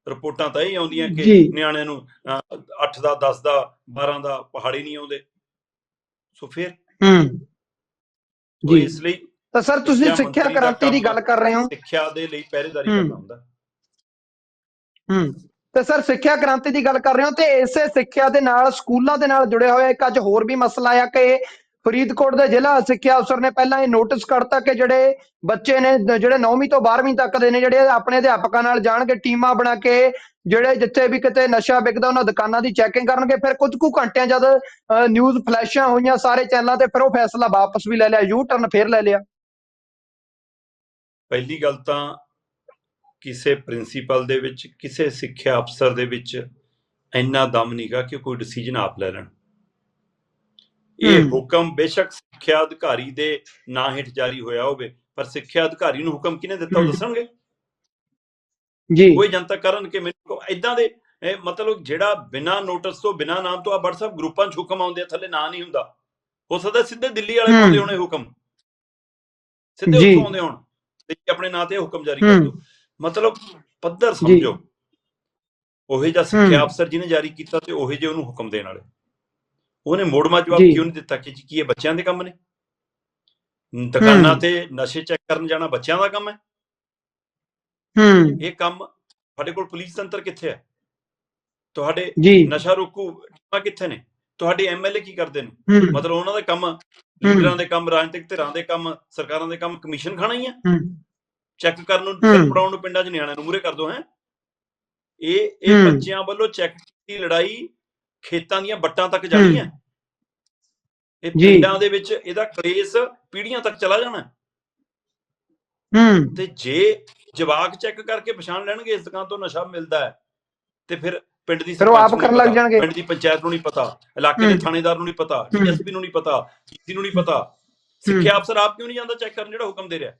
Speaker 2: ਰਿਪੋਰਟਾਂ ਤਾਂ ਇਹ ਆਉਂਦੀਆਂ ਕਿ। ਨਿਆਣਿਆਂ ਨੂੰ 8 ਦਾ 10 ਦਾ 12 ਦਾ ਪਹਾੜੀ ਨਹੀਂ ਆਉਂਦੇ ਸੋ ਫਿਰ
Speaker 1: ਹੂੰ ਜੀ
Speaker 2: ਇਸ ਲਈ
Speaker 1: ਤਾਂ ਸਰ ਤੁਸੀਂ
Speaker 2: ਸਿੱਖਿਆ
Speaker 1: ਕ੍ਰਾਂਤੀ ਦੀ ਗੱਲ ਕਰ ਰਹੇ ਹੋ
Speaker 2: ਸਿੱਖਿਆ ਦੇ ਲਈ ਪਹਿਰੇਦਾਰੀ। ਕਰਨਾ ਹੁੰਦਾ
Speaker 1: ਹੂੰ ਤੇ ਸਰ, ਸਿੱਖਿਆ ਕ੍ਰਾਂਤੀ ਦੀ ਗੱਲ ਕਰ ਰਹੇ ਹੋ ਤੇ ਇਸੇ ਸਿੱਖਿਆ ਦੇ ਨਾਲ, ਸਕੂਲਾਂ ਦੇ ਨਾਲ ਜੁੜਿਆ ਹੋਇਆ ਇੱਕ ਅੱਜ ਹੋਰ ਵੀ ਮਸਲਾ ਆ ਕਿ ਫਰੀਦਕੋਟ ਦੇ ਜ਼ਿਲ੍ਹਾ ਸਿੱਖਿਆ ਅਫਸਰ ਨੇ ਪਹਿਲਾਂ ਇਹ ਨੋਟਿਸ ਕੱਢਤਾ ਕਿ ਜਿਹੜੇ ਬੱਚੇ ਨੇ, ਜਿਹੜੇ 9ਵੀਂ ਤੋਂ 12ਵੀਂ ਤੱਕ ਦੇ ਨੇ, ਜਿਹੜੇ ਆਪਣੇ ਅਧਿਆਪਕਾਂ ਨਾਲ ਜਾਣਗੇ, ਟੀਮਾਂ ਬਣਾ ਕੇ ਜਿਹੜੇ ਜਿੱਥੇ ਵੀ ਕਿਤੇ ਨਸ਼ਾ ਵਿਕਦਾ, ਉਹਨਾਂ ਦੁਕਾਨਾਂ ਦੀ ਚੈਕਿੰਗ ਕਰਨਗੇ। ਫਿਰ ਕੁਝ ਕੁ ਘੰਟਿਆਂ ਜਦ ਨਿਊਜ਼ ਫਲੈਸ਼ਾਂ ਹੋਈਆਂ ਸਾਰੇ ਚੈਨਲਾਂ ਤੇ, ਫਿਰ ਉਹ ਫੈਸਲਾ ਵਾਪਸ ਵੀ ਲੈ ਲਿਆ ਯੂ ਟਰਨ ਫਿਰ ਲੈ ਲਿਆ।
Speaker 2: ਪਹਿਲੀ ਗੱਲ ਤਾਂ ਕਿਸੇ ਪ੍ਰਿੰਸੀਪਲ ਦੇ ਵਿੱਚ ਕਿਸੇ ਸਿੱਖਿਆ ਅਫਸਰ ਦੇ ਵਿੱਚ ਇੰਨਾ ਦਮ ਨਹੀਂਗਾ ਕਿ ਕੋਈ ਡਿਸੀਜਨ ਆਪ ਲੈ ਲੈਣ ਇਹ। ਹੁਕਮ ਬੇਸ਼ੱਕ ਸਿੱਖਿਆ ਅਧਿਕਾਰੀ ਦੇ ਨਾਂ ਹੇਠ ਜਾਰੀ ਹੋਇਆ ਹੋਵੇ ਪਰ ਸਿੱਖਿਆ ਅਧਿਕਾਰੀ ਨੂੰ ਹੁਕਮ ਕਿਹਨੇ ਦਿੱਤਾ ਉਹ। ਦੱਸਣਗੇ
Speaker 1: ਜੀ
Speaker 2: ਕੋਈ ਜਨਤਾ ਕਰਨ ਕਿ ਮੈਨੂੰ ਇਦਾਂ ਦੇ ਮਤਲਬ ਜਿਹੜਾ ਬਿਨਾ ਨੋਟਿਸ ਤੋਂ ਬਿਨਾ ਨਾਮ ਤੋਂ ਆ WhatsApp ਗਰੁੱਪਾਂ 'ਚ ਹੁਕਮ ਆਉਂਦੇ ਆ ਥੱਲੇ ਨਾਂ ਨਹੀਂ ਹੁੰਦਾ ਹੋ ਸਕਦਾ ਸਿੱਧੇ ਦਿੱਲੀ ਵਾਲੇ। ਪਾਉਂਦੇ ਹੋਣੇ ਹੁਕਮ ਸਿੱਧੇ। ਉੱਥੋਂ ਆਉਂਦੇ ਹੋਣ ਤੇ ਆਪਣੇ ਨਾਂ ਤੇ ਹੁਕਮ ਜਾਰੀ ਕਰ
Speaker 1: ਹਮ।
Speaker 2: ਮਤਲਬ ਪੱਧਰ ਸਮਝੋ। ਉਹੇ ਜਿਹਾ ਸਿੱਖਿਆ। ਅਫਸਰ ਜਿਹਨੇ ਜਾਰੀ ਕੀਤਾ ਤੇ ਉਹੇ ਜਿਹੇ ਉਹਨੂੰ ਹੁਕਮ ਦੇਣ ਵਾਲੇ। ਉਹਨੇ ਮੋੜਮਾ ਜਵਾਬ
Speaker 1: ਜੀ।
Speaker 2: ਕਿਉਂ ਨਹੀਂ ਦਿੱਤਾ ਕਿ ਜੀ ਕੀ ਇਹ ਬੱਚਿਆਂ ਦੇ ਕੰਮ ਨੇ? ਦੁਕਾਨਾਂ। ਤੇ ਨਸ਼ੇ ਚੈੱਕ ਕਰਨ ਜਾਣਾ ਬੱਚਿਆਂ ਦਾ ਕੰਮ ਹੈ?
Speaker 1: ਹੂੰ।
Speaker 2: ਇਹ ਕੰਮ ਤੁਹਾਡੇ ਕੋਲ ਪੁਲਿਸ ਤੰਤਰ ਕਿੱਥੇ ਹੈ? ਤੁਹਾਡੇ
Speaker 1: ਜੀ।
Speaker 2: ਨਸ਼ਾ ਰੋਕੂ ਟੀਮਾਂ ਕਿੱਥੇ ਨੇ? ਤੁਹਾਡੇ ਐਮਐਲਏ ਕੀ ਕਰਦੇ ਨੇ? ਮਤਲਬ ਉਹਨਾਂ ਦਾ ਕੰਮ ਲੀਡਰਾਂ ਦੇ ਕੰਮ ਰਾਜਨੀਤਿਕ ਧਿਰਾਂ ਦੇ ਕੰਮ ਸਰਕਾਰਾਂ ਦੇ ਕੰਮ ਕਮਿਸ਼ਨ ਖਾਣਾ ਹੀ ਆ
Speaker 1: ਹੂੰ।
Speaker 2: ਚੈੱਕ ਕਰਨ ਨੂੰ। ਸਿਰ ਪੜਾਉਣ ਨੂੰ ਪਿੰਡਾਂ 'ਚ ਨਿਆਣਿਆਂ ਨੂੰ ਮੂਰੇ ਕਰ ਦੋ ਹੈ ਇਹ ਇਹ। ਬੱਚਿਆਂ ਵੱਲੋਂ ਚੈੱਕ ਦੀ ਲੜਾਈ ਖੇਤਾਂ ਦੀਆਂ ਵੱਟਾਂ ਤੱਕ ਜਾਣੀ ਹੈ ਇਹ। ਪਿੰਡਾਂ ਦੇ ਵਿੱਚ ਇਹਦਾ ਕਲੇਸ਼ ਪੀੜ੍ਹੀਆਂ ਤੱਕ ਚਲਾ ਜਾਣਾ ਹੈ। ਤੇ ਜੇ ਜਵਾਕ ਚੈੱਕ ਕਰਕੇ ਪਛਾਣ ਲੈਣਗੇ ਇਸ ਦੁਕਾਨ ਤੋਂ ਨਸ਼ਾ ਮਿਲਦਾ ਹੈ ਤੇ ਫਿਰ ਪਿੰਡ ਦੀ
Speaker 1: ਫਿਰ ਉਹ ਆਪ ਕਰਨ ਲੱਗ ਜਾਣਗੇ।
Speaker 2: ਪਿੰਡ ਦੀ ਪੰਚਾਇਤ ਨੂੰ ਨਹੀਂ ਪਤਾ ਇਲਾਕੇ ਦੇ। ਥਾਣੇਦਾਰ ਨੂੰ ਨਹੀਂ ਪਤਾ। ਡੀਐਸਪੀ ਨੂੰ ਨਹੀਂ ਪਤਾ ਡੀਸੀ ਨੂੰ ਨਹੀਂ ਪਤਾ ਸਿੱਖਿਆ ਅਫਸਰ ਆਪ ਕਿਉਂ ਨਹੀਂ ਜਾਂਦਾ ਚੈੱਕ ਕਰਨ ਜਿਹੜਾ ਹੁਕਮ ਦੇ ਰਿਹਾ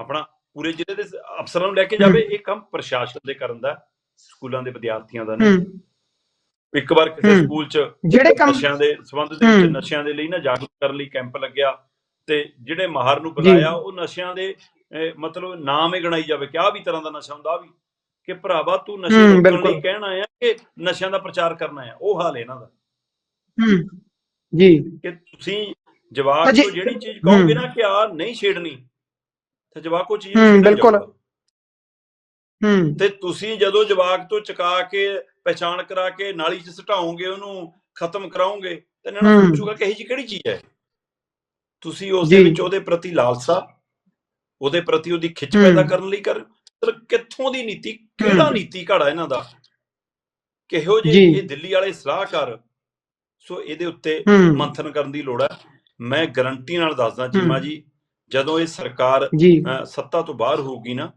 Speaker 2: ਆਪਣਾ ਪੂਰੇ ਜ਼ਿਲ੍ਹੇ ਦੇ ਅਫਸਰਾਂ ਨੂੰ ਲੈ ਕੇ ਜਾਵੇ ਇਹ ਕੰਮ ਪ੍ਰਸ਼ਾਸਨ ਦੇ ਕਰਨ ਦਾ ਸਕੂਲਾਂ ਦੇ ਵਿਦਿਆਰਥੀਆਂ ਦਾ ਨਹੀਂ। ਇੱਕ ਵਾਰ ਕਿਸੇ। ਸਕੂਲ 'ਚ
Speaker 1: ਜਿਹੜੇ ਕੰਮ
Speaker 2: ਨਸ਼ਿਆਂ ਦੇ ਸੰਬੰਧ ਦੇ ਵਿੱਚ। ਨਸ਼ਿਆਂ ਦੇ ਲਈ ਨਾ ਜਾਗਰੂਕ ਕਰਨ ਲਈ ਕੈਂਪ ਲੱਗਿਆ ਤੇ ਜਿਹੜੇ ਮਾਹਰ ਨੂੰ ਬੁਲਾਇਆ ਉਹ ਨਸ਼ਿਆਂ ਦੇ ਮਤਲਬ ਨਾਮ ਹੀ ਗਣਾਈ ਜਾਵੇ ਕਿ ਆਹ ਵੀ ਤਰ੍ਹਾਂ ਦਾ ਨਸ਼ਾ ਹੁੰਦਾ ਵੀ। ਕਿ ਭਰਾਵਾ ਤੂੰ ਨਸ਼ੇ ਰੋਕਣ। ਲਈ ਕਹਿਣਾ ਆ ਕਿ ਨਸ਼ਿਆਂ ਦਾ ਪ੍ਰਚਾਰ ਕਰਨਾ ਆ ਉਹ ਹਾਲ ਇਹਨਾਂ ਦਾ।
Speaker 1: ਹੂੰ। ਜੀ।
Speaker 2: ਕਿ ਤੁਸੀਂ ਤੋਂ ਜਿਹੜੀ ਚੀਜ਼ ਕਹੋਗੇ। ਨਾ ਕਿ ਆ ਨਹੀਂ ਛੇੜਨੀ ਤੇ ਜਵਾਕ ਉਹ ਚੀਜ਼
Speaker 1: ਹੂੰ, ਬਿਲਕੁਲ। ਹੂੰ
Speaker 2: ਤੇ ਤੁਸੀਂ ਜਦੋਂ ਜਵਾਕ ਤੋਂ ਚੁਕਾ ਕੇ ਪਛਾਣ ਕਰਾ ਕੇ ਨਾਲੀ 'ਚ ਸਟਾਓਗੇ ਉਹਨੂੰ ਖਤਮ ਕਰਾਓਗੇ ਤੇ ਨਿਆਣਾ। ਸੋਚੂਗਾ ਕਿ ਇਹ ਜੀ ਕਿਹੜੀ ਚੀਜ਼ ਹੈ ਤੁਸੀਂ ਉਸ ਦੇ। ਵਿੱਚ ਉਹਦੇ ਪ੍ਰਤੀ ਲਾਲਸਾ ਉਹਦੇ ਪ੍ਰਤੀ ਉਹਦੀ ਖਿੱਚ। ਪੈਦਾ ਕਰਨ ਲਈ ਕਰ ਕਿੱਥੋਂ ਦੀ ਨੀਤੀ ਕਿਹੜਾ। ਨੀਤੀ ਘੜਾ ਇਹਨਾਂ ਦਾ ਕਿਹੋ ਜਿਹੇ
Speaker 1: ਜੀ।
Speaker 2: ਇਹ ਦਿੱਲੀ ਵਾਲੇ ਸਲਾਹਕਾਰ ਸੋ ਇਹਦੇ ਉੱਤੇ ਮੰਥਨ ਕਰਨ ਦੀ ਲੋੜ ਹੈ ਮੈਂ ਗਰੰਟੀ ਨਾਲ ਦੱਸਦਾ ਚੀਮਾ। ਜੀ ਜਦੋਂ ਇਹ ਸਰਕਾਰ ਸੱਤਾ ਤੋਂ ਬਾਹਰ ਹੋਊਗੀ ਨਾ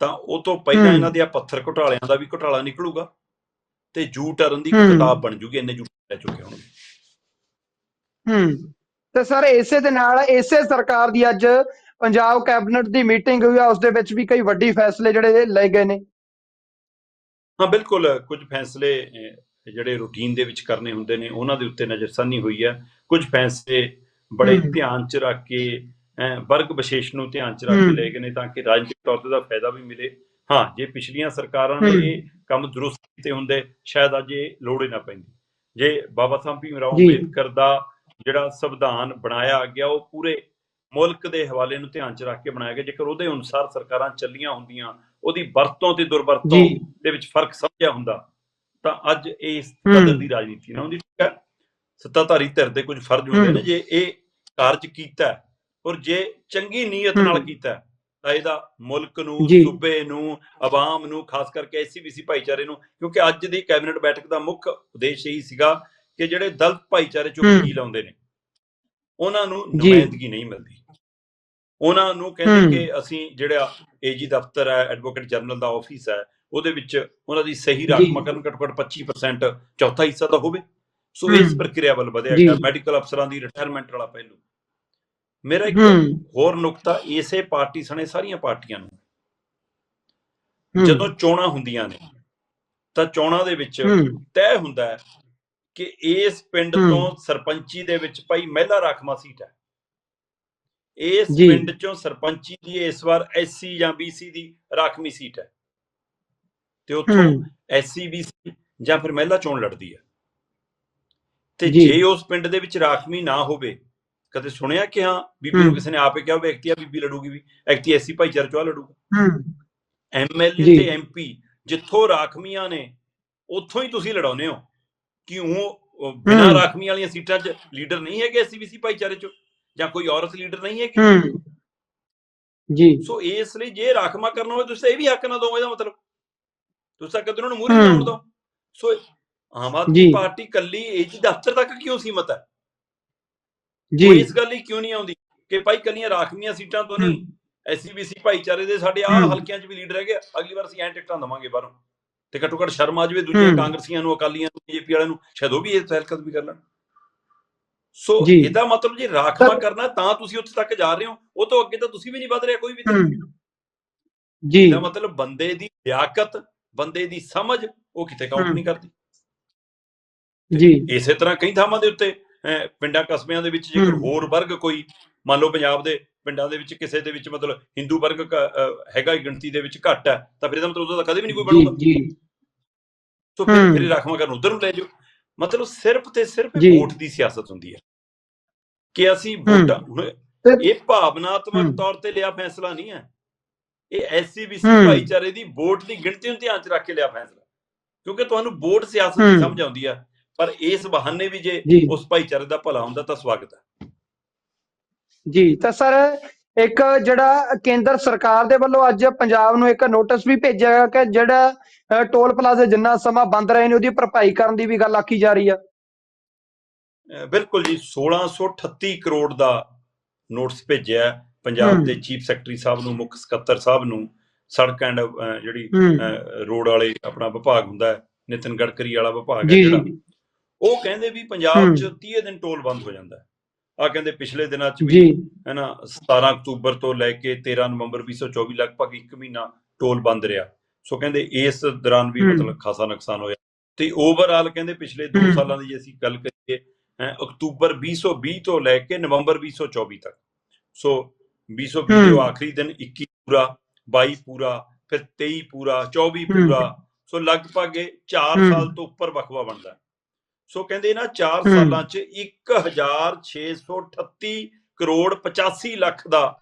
Speaker 2: ਤਾਂ ਉਹ ਤੋਂ ਪਹਿਲਾਂ। ਇਹਨਾਂ ਦੇ ਆ ਪੱਥਰ ਘੁਟਾਲਿਆਂ ਦਾ ਵੀ ਘੁਟਾਲਾ ਨਿਕਲੂਗਾ ਤੇ ਜੂ ਟਰਨ ਦੀ। ਕਿਤਾਬ ਬਣ ਜੂਗੀ ਇੰਨੇ ਜੂ ਲੈ ਚੁੱਕੇ ਹੋਣਗੇ
Speaker 1: ਹੂੰ ਤੇ ਸਰ ਇਸੇ ਦੇ ਨਾਲ ਇਸੇ ਸਰਕਾਰ ਦੀ ਅੱਜ ਪੰਜਾਬ ਕੈਬਨਿਟ ਦੀ ਮੀਟਿੰਗ ਹੋਈ ਆ ਉਸ ਦੇ ਵਿੱਚ ਵੀ ਕਈ ਵੱਡੀ ਫੈਸਲੇ ਜਿਹੜੇ ਲਏ ਗਏ ਨੇ
Speaker 2: ਹਾਂ ਬਿਲਕੁਲ ਕੁਝ ਫੈਸਲੇ ਜਿਹੜੇ ਰੂਟੀਨ ਦੇ ਵਿੱਚ ਕਰਨੇ ਹੁੰਦੇ ਨੇ ਉਹਨਾਂ ਦੇ ਉੱਤੇ ਨਜ਼ਰਸਾਨੀ ਹੋਈ ਹੈ ਕੁਝ ਫੈਸਲੇ ਬੜੇ। ਧਿਆਨ ਚ ਰੱਖ ਕੇ ਵਰਗ ਵਿਸ਼ੇਸ਼ ਨੂੰ ਧਿਆਨ ਚ ਰੱਖ ਕੇ। ਲਏ ਗਏ ਨੇ ਤਾਂ ਕਿ ਰਾਜਨੀਤਿਕ ਤੌਰ ਤੇ ਦਾ ਫਾਇਦਾ ਵੀ ਮਿਲੇ ਹਾਂ ਜੇ ਪਿਛਲੀਆਂ ਸਰਕਾਰਾਂ ਨੇ। ਇਹ ਕੰਮ ਦਰੁਸਤ ਕੀਤੇ ਹੁੰਦੇ ਸ਼ਾਇਦ ਅੱਜ ਇਹ ਲੋੜ ਹੀ ਨਾ ਪੈਂਦੀ ਜੇ ਬਾਬਾ ਸਾਹਿਬ ਭੀਮ ਰਾਓ
Speaker 1: ਜੀ।
Speaker 2: ਅੰਬੇਦਕਰ ਦਾ ਜਿਹੜਾ ਸੰਵਿਧਾਨ ਬਣਾਇਆ ਗਿਆ ਉਹ ਪੂਰੇ ਮੁਲਕ ਦੇ ਹਵਾਲੇ ਨੂੰ ਧਿਆਨ ਚ ਰੱਖ ਕੇ ਬਣਾਇਆ ਗਿਆ ਜੇਕਰ ਉਹਦੇ ਅਨੁਸਾਰ ਸਰਕਾਰਾਂ ਚੱਲੀਆਂ ਹੁੰਦੀਆਂ ਉਹਦੀ ਵਰਤੋਂ ਤੇ ਦੁਰਵਰਤੋਂ। ਦੇ ਵਿੱਚ ਫ਼ਰਕ ਸਮਝਿਆ ਹੁੰਦਾ ਤਾਂ ਅੱਜ ਇਸ
Speaker 1: ਹੂੰ।
Speaker 2: ਕਦਰ ਦੀ ਰਾਜਨੀਤੀ ਨਾ ਹੁੰਦੀ ਠੀਕ ਹੈ ਸੱਤਾਧਾਰੀ ਧਿਰ ਦੇ ਕੁਝ ਫਰਜ਼ ਹੁੰਦੇ ਨੇ। ਜੇ ਇਹ ਕਾਰਜ ਕੀਤਾ ਔਰ ਜੇ ਚੰਗੀ ਨੀਅਤ ਨਾਲ। ਕੀਤਾ ਤਾਂ ਇਹਦਾ ਮੁਲਕ ਨੂੰ। ਸੂਬੇ ਨੂੰ ਆਵਾਮ ਨੂੰ ਖਾਸ ਕਰਕੇ ਐਸਸੀਬੀਸੀ ਭਾਈਚਾਰੇ ਨੂੰ ਕਿਉਂਕਿ ਅੱਜ ਦੀ ਕੈਬਨਿਟ ਬੈਠਕ ਦਾ ਮੁੱਖ ਉਦੇਸ਼ ਇਹੀ ਸੀਗਾ ਕਿ ਜਿਹੜੇ ਦਲਿਤ ਭਾਈਚਾਰੇ ਚੋਂ। ਵਕੀਲ ਆਉਂਦੇ ਨੇ ਉਹਨਾਂ ਨੂੰ। ਨੁਮਾਇੰਦਗੀ ਨਹੀਂ ਮਿਲਦੀ ਉਹਨਾਂ ਨੂੰ। ਕਹਿੰਦੇ ਕਿ ਅਸੀਂ ਜਿਹੜਾ ਏਜੀ ਦਫ਼ਤਰ ਹੈ ਐਡਵੋਕੇਟ ਜਨਰਲ ਦਾ ਆਫਿਸ ਹੈ ਉਹਦੇ ਵਿੱਚ ਉਹਨਾਂ ਦੀ ਸਹੀ ਰਕਮ ਕਰਨ ਘੱਟੋ ਘੱਟ 25% ਚੌਥਾ ਹਿੱਸਾ ਤਾਂ ਹੋਵੇ ਸੋ ਇਸ। ਪ੍ਰਕਿਰਿਆ ਵੱਲ ਵਧਿਆ। ਗਿਆ ਮੈਡੀਕਲ ਅਫਸਰਾਂ ਦੀ ਰਿਟਾਇਰਮੈਂਟ ਵਾਲਾ ਪਹਿਲੂ ਮੇਰਾ ਇੱਕ ਹੋਰ ਨੁਕਤਾ ਇਸੇ ਪਾਰਟੀ ਸਣੇ ਸਾਰੀਆਂ ਪਾਰਟੀਆਂ ਨੂੰ। ਜਦੋਂ ਚੋਣਾਂ ਹੁੰਦੀਆਂ ਨੇ ਤਾਂ ਚੋਣਾਂ ਦੇ ਵਿੱਚ ਤੈਅ ਹੁੰਦਾ ਹੈ ਕਿ ਇਸ ਪਿੰਡ। ਤੋਂ ਸਰਪੰਚੀ ਦੇ ਵਿੱਚ ਭਾਈ ਮਹਿਲਾ ਰਾਖਮਾ ਸੀਟ ਹੈ ਇਸ। ਪਿੰਡ ਚੋਂ ਸਰਪੰਚੀ ਦੀ ਇਸ ਵਾਰ ਐਸਸੀ ਜਾਂ ਬੀਸੀ ਦੀ ਰਾਖਵੀਂ ਸੀਟ ਹੈ ਤੇ ਉੱਥੋਂ ਐਸਸੀ ਬੀਸੀ ਜਾਂ ਫਿਰ ਮਹਿਲਾ ਚੋਣ ਲੜਦੀ ਹੈ ਤੇ
Speaker 1: ਜੀ।
Speaker 2: ਜੇ ਉਸ ਪਿੰਡ ਦੇ ਵਿੱਚ ਰਾਖਵੀਂ ਨਾ ਹੋਵੇ ਕਦੇ ਸੁਣਿਆ ਕਿ ਹਾਂ ਬੀਬੀ ਨੂੰ। ਕਿਸੇ ਨੇ ਆਪੇ ਕਿਹਾ ਹੋਵੇ ਐਕਟੀਆ ਬੀਬੀ ਲੜੂਗੀ ਵੀ ਐਕਟੀ ਐਸਸੀ ਭਾਈਚਾਰੇ ਚੋਂ ਲੜੂਗਾ
Speaker 1: ਹੂੰ
Speaker 2: ਐਮਐਲਏ। ਤੇ ਐਮਪੀ ਜਿੱਥੋਂ ਰਾਖਮੀਆਂ ਨੇ ਉੱਥੋਂ ਹੀ ਤੁਸੀਂ ਲੜਾਉਨੇ ਹੋ ਕਿ ਉਹ ਉਹ ਬਿਨਾਂ
Speaker 1: ਹੂੰ।
Speaker 2: ਰਾਖਮੀਆਂ ਵਾਲੀਆਂ ਸੀਟਾਂ 'ਚ ਲੀਡਰ ਨਹੀਂ ਹੈਗੇ ਐਸਸੀਬੀਸੀ ਭਾਈਚਾਰੇ 'ਚ ਜਾਂ ਕੋਈ ਔਰਤ ਲੀਡਰ ਨਹੀਂ ਹੈਗੀ
Speaker 1: ਜੀ
Speaker 2: ਸੋ ਇਸ ਲਈ ਜੇ ਰਾਖਮਾ ਕਰਨਾ ਹੋਵੇ ਤੁਸੀਂ ਇਹ ਵੀ ਹੱਕ ਨਾ ਦਿਓ ਇਹਦਾ ਮਤਲਬ ਤੁਸੀਂ ਕਦੇ ਉਹਨਾਂ ਨੂੰ ਮੂਹਰੇ। ਲਾਉਣ ਦਿਓ ਸੋ ਆਮ ਆਦਮੀ। ਪਾਰਟੀ ਕੱਲੀ ਇਹ ਜੀ ਦਫ਼ਤਰ ਤੱਕ ਕਿਉਂ ਸੀਮਤ ਹੈ
Speaker 1: ਜੀ।
Speaker 2: ਇਸ ਗੱਲ ਹੀ ਕਿਉਂ ਨਹੀਂ ਆਉਂਦੀ ਕਿ ਭਾਈ ਕੱਲੀਆਂ ਰਾਖਵੀਆਂ ਸੀਟਾਂ ਤੋਂ ਨਹੀਂ ਐਸਸੀਬੀਸੀ ਭਾਈਚਾਰੇ ਦੇ ਸਾਡੇ ਆਹ। ਹਲਕਿਆਂ 'ਚ ਵੀ ਲੀਡਰ ਹੈਗੇ ਅਗਲੀ ਵਾਰ ਅਸੀਂ ਐਂ ਟਿਕਟਾਂ ਦਵਾਂਗੇ ਬਾਹਰੋਂ। ਤੇ ਘੱਟੋ ਘੱਟ ਸ਼ਰਮ ਆ ਜਾਵੇ ਦੂਜੀਆਂ
Speaker 1: ਹੂੰ।
Speaker 2: ਕਾਂਗਰਸੀਆਂ ਨੂੰ ਅਕਾਲੀਆਂ ਨੂੰ ਬੀਜੇਪੀ ਵਾਲਿਆਂ ਨੂੰ ਸ਼ਾਇਦ ਉਹ ਵੀ ਇਹ ਫੈਸਲਾ ਵੀ ਕਰ ਲੈਣ। ਸੋ। ਇਹਦਾ ਮਤਲਬ ਜੇ ਰਾਖਵਾ ਕਰਨਾ ਤਾਂ ਤੁਸੀਂ ਉੱਥੇ ਤੱਕ ਜਾ ਰਹੇ ਹੋ ਉਹ ਤੋਂ ਅੱਗੇ ਤਾਂ ਤੁਸੀਂ ਵੀ ਨਹੀਂ ਵਧ ਰਿਹਾ ਕੋਈ ਵੀ
Speaker 1: ਜੀ।
Speaker 2: ਇਹਦਾ ਮਤਲਬ ਬੰਦੇ ਦੀ ਲਿਆਕਤ ਬੰਦੇ ਦੀ ਸਮਝ ਉਹ ਕਿਤੇ ਕਾਊਂਟ। ਨਹੀਂ ਕਰਦੀ।
Speaker 1: ਜੀ।
Speaker 2: ਇਸੇ ਤਰ੍ਹਾਂ ਕਈ ਥਾਵਾਂ ਦੇ ਉੱਤੇ ਪਿੰਡਾਂ ਕਸਬਿਆਂ ਦੇ ਵਿੱਚ ਜੇਕਰ। ਹੋਰ ਵਰਗ ਕੋਈ ਮੰਨ ਲਓ ਪੰਜਾਬ ਦੇ ਪਿੰਡਾਂ ਦੇ ਵਿੱਚ ਕਿਸੇ ਦੇ ਵਿੱਚ ਮਤਲਬ ਹਿੰਦੂ ਵਰਗ ਹੈਗਾ ਹੀ ਗਿਣਤੀ ਦੇ ਵਿੱਚ ਘੱਟ ਹੈ ਤਾਂ ਫਿਰ ਇਹਦਾ ਮਤਲਬ ਉਹਦਾ ਕਦੇ ਵੀ ਨਹੀਂ ਕੋਈ ਬਣੂਗਾ
Speaker 1: ਜੀ
Speaker 2: ਸੋ ਫਿਰ ਰਾਖਵਾਂ ਕਰਨ ਉਧਰ ਨੂੰ ਲੈ ਜਾਓ। ਮਤਲਬ ਸਿਰਫ ਤੇ ਸਿਰਫ ਵੋਟ ਦੀ ਸਿਆਸਤ ਹੁੰਦੀ ਹੈ ਕਿ ਅਸੀਂ ਵੋਟਾਂ ਇਹ ਭਾਵਨਾਤਮਕ। ਤੌਰ ਤੇ ਲਿਆ ਫੈਸਲਾ ਨਹੀਂ ਹੈ। ਇਹ ਐਸਸੀਬੀਸੀ। ਭਾਈਚਾਰੇ ਦੀ ਵੋਟ ਦੀ ਗਿਣਤੀ ਨੂੰ ਧਿਆਨ ਚ ਰੱਖ ਕੇ ਲਿਆ ਫੈਸਲਾ। ਕਿਉਂਕਿ ਤੁਹਾਨੂੰ ਵੋਟ ਸਿਆਸਤ। ਦੀ ਸਮਝ ਆਉਂਦੀ ਹੈ ਪਰ ਇਸ ਬਹਾਨੇ ਵੀ ਜੇ। ਉਸ ਭਾਈਚਾਰੇ ਦਾ ਭਲਾ ਹੁੰਦਾ ਤਾਂ ਸਵਾਗਤ ਹੈ।
Speaker 1: ਜੀ। ਤਾਂ ਸਰ ਇੱਕ ਜਿਹੜਾ ਕੇਂਦਰ ਸਰਕਾਰ ਦੇ ਵੱਲੋਂ ਅੱਜ ਪੰਜਾਬ ਨੂੰ ਇੱਕ ਨੋਟਿਸ ਵੀ ਭੇਜਿਆ ਗਿਆ ਕਿ ਜਿਹੜਾ ਟੋਲ ਪਲਾਜ਼ੇ ਜਿੰਨਾ ਸਮਾਂ ਬੰਦ ਰਹੇ ਨੇ ਉਹਦੀ ਭਰਪਾਈ ਕਰਨ ਦੀ ਵੀ ਗੱਲ ਆਖੀ ਜਾ ਰਹੀ ਆ।
Speaker 2: ਬਿਲਕੁਲ ਜੀ 1638 ਕਰੋੜ ਦਾ ਨੋਟਿਸ ਭੇਜਿਆ ਪੰਜਾਬ। ਦੇ ਚੀਫ ਸੈਕਟਰੀ ਸਾਹਿਬ ਨੂੰ ਮੁੱਖ ਸਕੱਤਰ ਸਾਹਿਬ ਨੂੰ। ਸੜਕ ਐਂਡ ਜਿਹੜੀ ਰੋਡ ਵਾਲੇ ਆਪਣਾ ਵਿਭਾਗ ਹੁੰਦਾ ਹੈ ਨਿਤਨ ਗਡਕਰੀ ਵਾਲਾ ਵਿਭਾਗ ਹੈ ਜਿਹੜਾ। ਉਹ ਕਹਿੰਦੇ ਵੀ ਪੰਜਾਬ। 'ਚ 30 ਦਿਨ ਟੋਲ ਬੰਦ ਹੋ ਜਾਂਦਾ ਆ ਕਹਿੰਦੇ ਪਿਛਲੇ ਦਿਨਾਂ 'ਚ ਵੀ
Speaker 1: ਜੀ
Speaker 2: ਹੈ ਨਾ 17 ਅਕਤੂਬਰ ਤੋਂ ਲੈ ਕੇ 13 ਨਵੰਬਰ 2024 ਲਗਭਗ 1 ਮਹੀਨਾ ਟੋਲ ਬੰਦ ਰਿਹਾ ਸੋ ਕਹਿੰਦੇ ਇਸ ਦੌਰਾਨ ਵੀ। ਮਤਲਬ ਖਾਸਾ ਨੁਕਸਾਨ ਹੋਇਆ ਤੇ ਓਵਰਆਲ ਕਹਿੰਦੇ ਪਿਛਲੇ 2
Speaker 1: ਹੂੰ।
Speaker 2: ਸਾਲਾਂ ਦੀ ਜੇ ਅਸੀਂ ਗੱਲ ਕਰੀਏ ਹੈਂ, ਅਕਤੂਬਰ 2020 ਤੋਂ ਲੈ ਕੇ ਨਵੰਬਰ 2024 ਤੱਕ ਸੋ 2020 ਦੇ। ਆਖਰੀ ਦਿਨ 21 ਪੂਰਾ 22 ਪੂਰਾ ਫਿਰ 23 ਪੂਰਾ 24
Speaker 1: ਹੂੰ।
Speaker 2: ਪੂਰਾ ਸੋ ਲਗਭਗ ਇਹ 4
Speaker 1: ਹੂੰ।
Speaker 2: ਸਾਲ ਤੋਂ ਉੱਪਰ ਵਕਵਾ ਬਣਦਾ। ਸੋ ਕਹਿੰਦੇ ਨਾ 4
Speaker 1: ਹੂੰ।
Speaker 2: ਸਾਲਾਂ 'ਚ 1638 ਕਰੋੜ 85 ਲੱਖ ਦਾ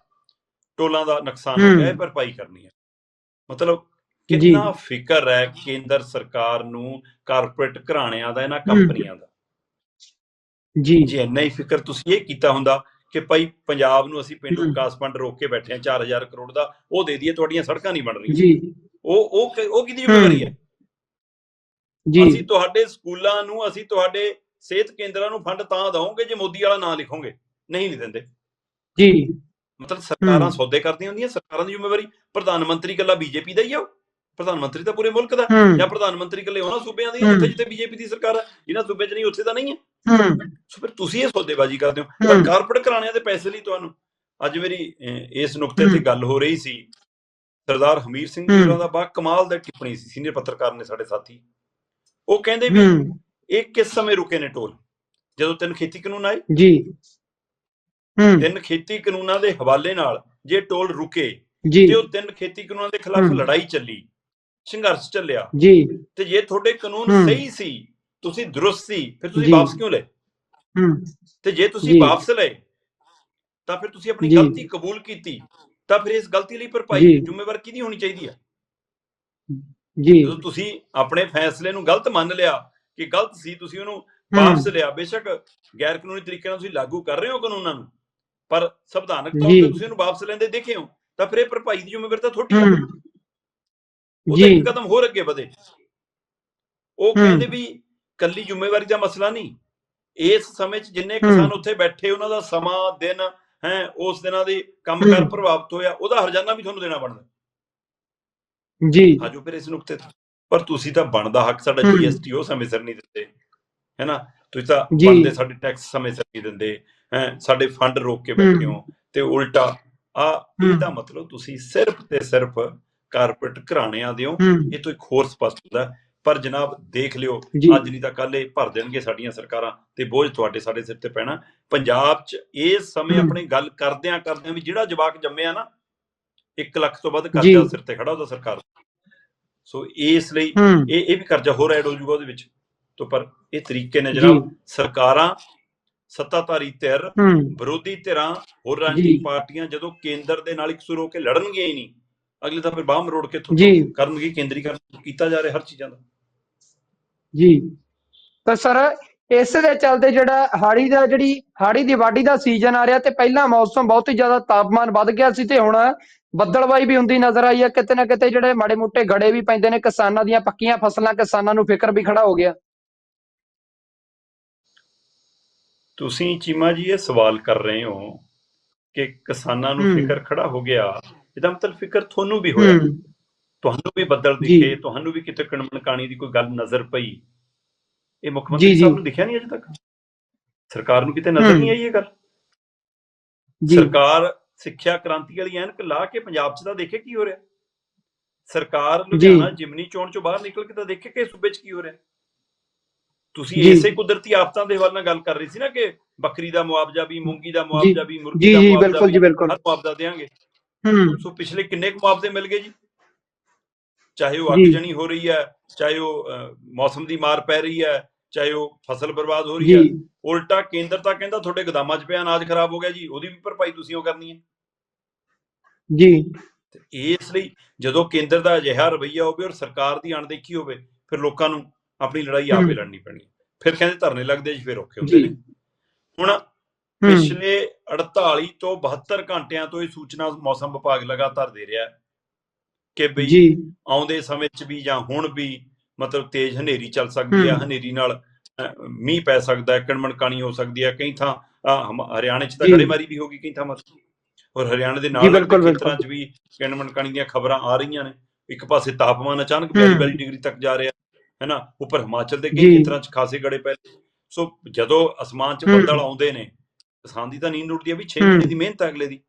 Speaker 2: ਟੋਲਾਂ ਦਾ ਨੁਕਸਾਨ ਹੋ। ਗਿਆ ਭਰਪਾਈ ਕਰਨੀ ਹੈ ਮਤਲਬ। ਕਿੰਨਾ ਫਿਕਰ ਹੈ ਕੇਂਦਰ ਸਰਕਾਰ ਨੂੰ ਕਾਰਪੋਰੇਟ ਘਰਾਣਿਆਂ ਦਾ ਇਹਨਾਂ ਕੰਪਨੀਆਂ ਦਾ
Speaker 1: ਜੀ
Speaker 2: ਜੇ ਇੰਨਾ ਹੀ ਫਿਕਰ ਤੁਸੀਂ ਇਹ ਕੀਤਾ ਹੁੰਦਾ ਕਿ ਭਾਈ ਪੰਜਾਬ ਨੂੰ ਅਸੀਂ ਪਿੰਡੂ। ਵਿਕਾਸ ਫੰਡ ਰੋਕ ਕੇ ਬੈਠੇ ਹਾਂ 4000 ਕਰੋੜ ਦਾ ਉਹ ਦੇ ਦਈਏ ਤੁਹਾਡੀਆਂ ਸੜਕਾਂ ਨਹੀਂ ਬਣ ਰਹੀਆਂ
Speaker 1: ਜੀ
Speaker 2: ਉਹ ਉਹ ਉਹ ਕਿਹਦੀ ਜ਼ਿੰਮੇਵਾਰੀ ਹੈ ਅਸੀਂ ਤੁਹਾਡੇ ਸਕੂਲਾਂ ਨੂੰ ਅਸੀਂ ਤੁਹਾਡੇ ਸਿਹਤ ਕੇਂਦਰਾਂ ਨੂੰ ਫੰਡ ਤਾਂ ਦਵਾਂਗੇ ਜੇ ਮੋਦੀ ਵਾਲਾ ਨਾਂ ਲਿਖੋਗੇ। ਨਹੀਂ ਨਹੀਂ ਦਿੰਦੇ।
Speaker 1: ਜੀ।
Speaker 2: ਮਤਲਬ ਸਰਕਾਰਾਂ। ਸੌਦੇ ਕਰਦੀਆਂ ਹੁੰਦੀਆਂ ਸਰਕਾਰਾਂ ਦੀ ਜ਼ਿੰਮੇਵਾਰੀ ਪ੍ਰਧਾਨ ਮੰਤਰੀ ਇਕੱਲਾ ਬੀਜੇਪੀ ਦਾ ਹੀ ਆ ਪ੍ਰਧਾਨ ਮੰਤਰੀ ਤਾਂ ਪੂਰੇ ਮੁਲਕ ਦਾ ਜਾਂ ਪ੍ਰਧਾਨ ਮੰਤਰੀ ਇਕੱਲੇ ਉਹਨਾਂ ਸੂਬਿਆਂ ਦੀ
Speaker 1: ਹੂੰ।
Speaker 2: ਜਿੱਥੇ ਬੀਜੇਪੀ ਦੀ ਸਰਕਾਰ ਹੈ ਜਿਹਨਾਂ ਸੂਬੇ 'ਚ ਨਹੀਂ ਉੱਥੇ ਤਾਂ ਨਹੀਂ ਹੈ
Speaker 1: ਹੂੰ।
Speaker 2: ਸੋ ਫਿਰ ਤੁਸੀਂ ਇਹ ਸੌਦੇਬਾਜ਼ੀ ਕਰਦੇ ਹੋ। ਪਰ। ਕਾਰਪੋਰੇਟ ਘਰਾਣਿਆਂ ਦੇ ਪੈਸੇ ਲਈ ਤੁਹਾਨੂੰ ਅੱਜ ਮੇਰੀ ਇਸ ਨੁਕਤੇ ਤੇ। ਗੱਲ ਹੋ ਰਹੀ ਸੀ। ਸਰਦਾਰ ਹਮੀਰ ਸਿੰਘ ਜੀ ਦਾ ਬਾ ਕਮਾਲ ਦਾ ਟਿੱਪਣੀ ਸੀ ਸੀਨੀਅਰ ਪੱਤਰਕਾਰ ਨੇ ਸਾਡੇ ਸਾਥੀ। ਉਹ ਕਹਿੰਦੇ ਵੀ ਇਹ ਕਿਸ ਸਮੇਂ ਰੁਕੇ ਨੇ ਟੋਲ ਜਦੋਂ ਤਿੰਨ ਖੇਤੀ ਕਾਨੂੰਨ ਆਏ
Speaker 1: ਜੀ ਹੂੰ
Speaker 2: ਤਿੰਨ ਖੇਤੀ ਕਾਨੂੰਨਾਂ ਦੇ ਹਵਾਲੇ ਨਾਲ ਜੇ ਟੋਲ ਰੁਕੇ ਤੇ ਉਹ ਤਿੰਨ ਖੇਤੀ ਕਾਨੂੰਨਾਂ ਦੇ ਖਿਲਾਫ। ਲੜਾਈ ਚੱਲੀ ਸੰਘਰਸ਼ ਚੱਲਿਆ
Speaker 1: ਜੀ
Speaker 2: ਤੇ ਜੇ ਤੁਹਾਡੇ ਕਾਨੂੰਨ। ਸਹੀ ਸੀ ਤੁਸੀਂ ਦਰੁਸਤ ਸੀ ਫਿਰ ਤੁਸੀਂ। ਵਾਪਸ ਕਿਉਂ ਲਏ
Speaker 1: ਹੂੰ
Speaker 2: ਤੇ ਜੇ ਤੁਸੀਂ। ਵਾਪਸ ਲਏ ਤਾਂ ਫਿਰ ਤੁਸੀਂ ਆਪਣੀ। ਗਲਤੀ ਕਬੂਲ ਕੀਤੀ ਤਾਂ ਫਿਰ ਇਸ ਗਲਤੀ ਲਈ ਭਰਪਾਈ। ਜ਼ਿੰਮੇਵਾਰ ਕਿਹਦੀ ਹੋਣੀ ਚਾਹੀਦੀ ਹੈ
Speaker 1: ਜੀ
Speaker 2: ਜਦੋਂ ਤੁਸੀਂ ਆਪਣੇ ਫੈਸਲੇ ਨੂੰ ਗਲਤ ਮੰਨ ਲਿਆ ਕਿ ਗਲਤ ਸੀ ਤੁਸੀਂ ਉਹਨੂੰ। ਵਾਪਸ ਲਿਆ ਬੇਸ਼ੱਕ ਗੈਰ ਕਾਨੂੰਨੀ ਤਰੀਕੇ ਨਾਲ ਤੁਸੀਂ ਲਾਗੂ ਕਰ ਰਹੇ ਹੋ ਕਾਨੂੰਨਾਂ ਨੂੰ ਪਰ ਸੰਵਿਧਾਨਕ ਤੌਰ। ਤੇ ਤੁਸੀਂ ਉਹਨੂੰ ਵਾਪਸ ਲੈਂਦੇ ਦੇਖੇ ਹੋ ਤਾਂ ਫਿਰ ਇਹ ਭਰਪਾਈ ਦੀ ਜ਼ਿੰਮੇਵਾਰੀ ਤਾਂ ਤੁਹਾਡੀ ਹੈ
Speaker 1: ਹੂੰ
Speaker 2: ਉਹ ਤਾਂ
Speaker 1: ਜੀ।
Speaker 2: ਇੱਕ ਕਦਮ ਹੋਰ ਅੱਗੇ ਵਧੇ ਉਹ। ਕਹਿੰਦੇ ਵੀ ਕੱਲੀ ਜ਼ਿੰਮੇਵਾਰੀ ਦਾ ਮਸਲਾ ਨਹੀਂ ਇਸ ਸਮੇਂ 'ਚ ਜਿੰਨੇ ਕਿਸਾਨ ਉੱਥੇ ਬੈਠੇ ਉਹਨਾਂ ਦਾ ਸਮਾਂ ਦਿਨ ਹੈ ਉਸ ਦਿਨਾਂ ਦੇ ਕੰਮਕਾਰ
Speaker 1: ਹੂੰ।
Speaker 2: ਪ੍ਰਭਾਵਿਤ ਹੋਇਆ ਉਹਦਾ ਹਰਜਾਨਾ ਵੀ ਤੁਹਾਨੂੰ ਦੇਣਾ ਬਣਦਾ
Speaker 1: ਜੀ
Speaker 2: ਆਜੋ ਫਿਰ ਇਸ ਨੁਕਤੇ ਤੇ ਪਰ ਤੁਸੀਂ ਤਾਂ ਬਣਦਾ ਹੱਕ ਸਾਡਾ। ਜੀਐਸਟੀ ਉਹ ਸਮੇਂ ਸਿਰ ਨਹੀਂ ਦਿੰਦੇ ਹੈਨਾ ਤੁਸੀਂ ਤਾਂ
Speaker 1: ਜੀ।
Speaker 2: ਬਣਦੇ ਸਾਡੇ ਟੈਕਸ ਸਮੇਂ ਸਿਰ ਨਹੀਂ ਦਿੰਦੇ ਹੈ ਸਾਡੇ ਫੰਡ ਰੋਕ ਕੇ ਬੈਠੇ
Speaker 1: ਹੂੰ।
Speaker 2: ਤੇ ਉਲਟਾ ਆ। ਇਹਦਾ ਮਤਲਬ ਤੁਸੀਂ ਸਿਰਫ ਤੇ ਸਿਰਫ ਕਾਰਪੋਰੇਟ ਘਰਾਣਿਆਂ ਦੇ ਹੋ
Speaker 1: ਹੂੰ
Speaker 2: ਇਹ ਤੋਂ ਇੱਕ ਹੋਰ ਸਪਸ਼ਟ ਹੁੰਦਾ ਹੈ। ਪਰ ਜਨਾਬ ਦੇਖ ਲਿਓ
Speaker 1: ਜੀ
Speaker 2: ਅੱਜ ਨਹੀਂ ਤਾਂ ਕੱਲ ਇਹ ਭਰ ਦੇਣਗੇ ਸਾਡੀਆਂ ਸਰਕਾਰਾਂ ਤੇ ਬੋਝ ਤੁਹਾਡੇ ਸਾਡੇ ਸਿਰ ਤੇ ਪੈਣਾ ਪੰਜਾਬ 'ਚ ਇਸ ਸਮੇਂ
Speaker 1: ਹੂੰ।
Speaker 2: ਆਪਣੀ ਗੱਲ ਕਰਦਿਆਂ ਕਰਦਿਆਂ ਵੀ ਜਿਹੜਾ ਜਵਾਕ ਜੰਮਿਆ ਨਾ 1 ਲੱਖ ਤੋਂ ਵੱਧ। ਕਰਜ਼ਾ ਸਿਰ ਤੇ ਖੜਾ ਉਹਦਾ ਸਰਕਾਰ। ਸੋ ਇਸ ਲਈ ਇਹ ਇਹ ਵੀ ਕਰਜ਼ਾ ਹੋਰ ਐਡ ਹੋ ਜਾਊਗਾ ਉਹਦੇ ਵਿੱਚ। ਤੋਂ ਪਰ ਇਹ ਤਰੀਕੇ ਨੇ ਜਨਾਬ ਸਰਕਾਰਾਂ ਸੱਤਾਧਾਰੀ ਧਿਰ ਵਿਰੋਧੀ ਧਿਰਾਂ ਹੋਰ। ਰਾਜਨੀਤਿਕ ਪਾਰਟੀਆਂ ਜਦੋਂ ਕੇਂਦਰ ਦੇ ਨਾਲ ਇਕਸੁਰ ਹੋ ਕੇ ਲੜਨਗੀਆਂ ਹੀ ਨਹੀਂ ਅਗਲੇ ਤਾਂ ਫਿਰ ਬਾਹਰ ਮਰੋੜ ਕੇ ਕਰਨਗੇ ਕੇਂਦਰੀਕਰਨ ਕੀਤਾ ਜਾ ਰਿਹਾ ਹਰ ਚੀਜ਼ਾਂ ਦਾ।
Speaker 1: ਜੀ। ਤਾਂ ਸਰ ਇਸ ਦੇ ਚੱਲਦੇ ਜਿਹੜਾ ਹਾੜੀ ਦਾ ਜਿਹੜੀ ਹਾੜੀ ਦੀ ਵਾਢੀ ਦਾ ਸੀਜ਼ਨ ਆ ਰਿਹਾ ਤੇ ਪਹਿਲਾਂ ਮੌਸਮ ਬਹੁਤ ਹੀ ਜ਼ਿਆਦਾ ਤਾਪਮਾਨ ਵੱਧ ਗਿਆ ਸੀ ਤੇ ਹੁਣ ਬੱਦਲਵਾਈ ਵੀ ਹੁੰਦੀ ਨਜ਼ਰ ਆਈ ਹੈ। ਕਿਤੇ ਨਾ ਕਿਤੇ ਜਿਹੜੇ ਮਾੜੇ ਮੋਟੇ ਗੜੇ ਵੀ ਪੈਂਦੇ ਨੇ ਕਿਸਾਨਾਂ ਦੀਆਂ ਪੱਕੀਆਂ ਫਸਲਾਂ ਕਿਸਾਨਾਂ ਨੂੰ ਫਿਕਰ ਵੀ ਖੜਾ ਹੋ ਗਿਆ।
Speaker 2: ਤੁਸੀਂ ਚੀਮਾ ਜੀ ਇਹ ਸਵਾਲ ਕਰ ਰਹੇ ਹੋ ਕਿ ਕਿਸਾਨਾਂ ਨੂੰ। ਫਿਕਰ ਖੜਾ ਹੋ ਗਿਆ ਇਹਦਾ ਮਤਲਬ ਫਿਕਰ ਤੁਹਾਨੂੰ ਵੀ ਹੋਇਆ। ਤੁਹਾਨੂੰ ਵੀ ਬੱਦਲ। ਦਿਖੇ ਤੁਹਾਨੂੰ ਵੀ ਕਿਤੇ ਕਣਮਣ ਕਾਣੀ ਦੀ ਕੋਈ ਗੱਲ ਨਜ਼ਰ ਪਈ। ਇਹ ਮੁੱਖ ਮੰਤਰੀ
Speaker 1: ਜੀ।
Speaker 2: ਸਾਹਿਬ ਨੂੰ ਦਿਖਿਆ ਨਹੀਂ ਅਜੇ ਤੱਕ? ਸਰਕਾਰ ਨੂੰ ਕਿਤੇ ਨਜ਼ਰ। ਨਹੀਂ ਆਈ ਇਹ ਗੱਲ?
Speaker 1: ਜੀ।
Speaker 2: ਸਰਕਾਰ ਸਿੱਖਿਆ ਕ੍ਰਾਂਤੀ ਵਾਲੀ ਐਨਕ ਲਾ ਕੇ ਪੰਜਾਬ 'ਚ ਤਾਂ ਦੇਖੇ ਕੀ ਹੋ ਰਿਹਾ? ਸਰਕਾਰ ਲੁਧਿਆਣਾ ਜਿਮਨੀ ਚੋਣ ਚੋਂ ਬਾਹਰ ਨਿਕਲ ਕੇ ਤਾਂ ਦੇਖੇ ਕਿ ਸੂਬੇ 'ਚ ਕੀ ਹੋ ਰਿਹਾ? ਤੁਸੀਂ
Speaker 1: ਜੀ।
Speaker 2: ਇਸੇ ਕੁਦਰਤੀ ਆਫਤਾਂ ਦੇ ਹਵਾਲੇ ਨਾਲ ਗੱਲ ਕਰ ਰਹੀ ਸੀ ਨਾ ਕਿ ਬੱਕਰੀ ਦਾ ਮੁਆਵਜ਼ਾ ਵੀ ਮੂੰਗੀ ਦਾ ਮੁਆਵਜ਼ਾ ਵੀ ਮੁਰਗੀ
Speaker 1: ਜੀ
Speaker 2: ਦਾ
Speaker 1: ਜੀ
Speaker 2: ਮੁਆਵਜ਼ਾ
Speaker 1: ਬਿਲਕੁਲ ਜੀ
Speaker 2: ਵੀ
Speaker 1: ਬਿਲਕੁਲ।
Speaker 2: ਹਰ ਮੁਆਵਜ਼ਾ ਦੇਾਂਗੇ।
Speaker 1: ਹੂੰ।
Speaker 2: ਸੋ ਪਿਛਲੇ ਕਿੰਨੇ ਕੁ ਮੁਆਵਜ਼ੇ ਮਿਲ ਗਏ ਜੀ? ਚਾਹੇ ਉਹ। ਅੱਗ ਜਣੀ ਹੋ ਰਹੀ ਹੈ ਚਾਹੇ ਉਹ ਮੌਸਮ ਦੀ ਮਾਰ ਪੈ ਰਹੀ ਹੈ ਚਾਹੇ ਉਹ ਫਸਲ ਬਰਬਾਦ ਹੋ ਰਹੀ ਹੈ ਉਲਟਾ ਕੇਂਦਰ ਤਾਂ ਕਹਿੰਦਾ ਤੁਹਾਡੇ ਗੋਦਾਮਾਂ 'ਚ ਪਿਆ ਅਨਾਜ ਖਰਾਬ ਹੋ ਗਿਆ ਜੀ ਉਹਦੀ ਵੀ ਭਰਪਾਈ ਤੁਸੀਂ ਉਹ ਕਰਨੀ ਹੈ
Speaker 1: ਜੀ
Speaker 2: ਇਸ ਲਈ ਜਦੋਂ ਕੇਂਦਰ ਦਾ ਅਜਿਹਾ ਰਵੱਈਆ ਹੋਵੇ ਔਰ ਸਰਕਾਰ ਦੀ ਅਣਦੇਖੀ ਹੋਵੇ ਫਿਰ ਲੋਕਾਂ ਨੂੰ ਆਪਣੀ ਲੜਾਈ ਆਪੇ। ਲੜਨੀ ਪੈਣੀ। ਫਿਰ ਕਹਿੰਦੇ ਧਰਨੇ ਲੱਗਦੇ ਜੀ ਫਿਰ ਔਖੇ ਹੁੰਦੇ। ਨੇ ਹੁਣ ਪਿਛਲੇ 48 ਤੋਂ 72 ਘੰਟਿਆਂ ਤੋਂ ਇਹ ਸੂਚਨਾ ਮੌਸਮ ਵਿਭਾਗ ਲਗਾਤਾਰ ਦੇ ਰਿਹਾ ਹੈ ਕਿ ਬਈ
Speaker 1: ਜੀ
Speaker 2: ਆਉਂਦੇ ਸਮੇਂ 'ਚ ਵੀ ਜਾਂ ਹੁਣ ਵੀ ਮਤਲਬ ਤੇਜ਼ ਹਨੇਰੀ ਚੱਲ ਸਕਦੀ ਹੈ। ਹਨੇਰੀ ਨਾਲ ਮੀਂਹ ਪੈ ਸਕਦਾ ਹੈ ਕਣਮਣ ਕਾਣੀ ਹੋ ਸਕਦੀ ਹੈ ਕਈ ਥਾਂ ਹਰਿਆਣੇ 'ਚ ਤਾਂ। ਗੜੇਮਾਰੀ ਵੀ ਹੋਗੀ ਕਈ ਥਾਂ ਔਰ ਹਰਿਆਣੇ ਦੇ ਨਾਲ ਖੇਤਰਾਂ 'ਚ ਵੀ ਕਣਮਣ ਕਾਣੀ ਦੀਆਂ ਖਬਰਾਂ ਆ ਰਹੀਆਂ ਨੇ ਇੱਕ ਪਾਸੇ ਤਾਪਮਾਨ ਅਚਾਨਕ
Speaker 1: ਹੂੰ।
Speaker 2: 42 ਡਿਗਰੀ ਤੱਕ ਜਾ ਰਿਹਾ ਹੈ ਨਾ ਉੱਪਰ ਹਿਮਾਚਲ ਦੇ ਕਈ। ਖੇਤਰਾਂ 'ਚ ਖਾਸੇ ਗੜੇ ਪੈ ਸੋ ਜਦੋਂ ਅਸਮਾਨ 'ਚ। ਬੱਦਲ ਆਉਂਦੇ ਨੇ ਕਿਸਾਨ ਦੀ ਤਾਂ ਨੀਂਦ ਉੱਡਦੀ ਹੈ ਵੀ 6
Speaker 1: ਹੂੰ।
Speaker 2: ਮਹੀਨੇ ਦੀ ਮਿਹਨਤ ਅਗਲੇ ਦੀ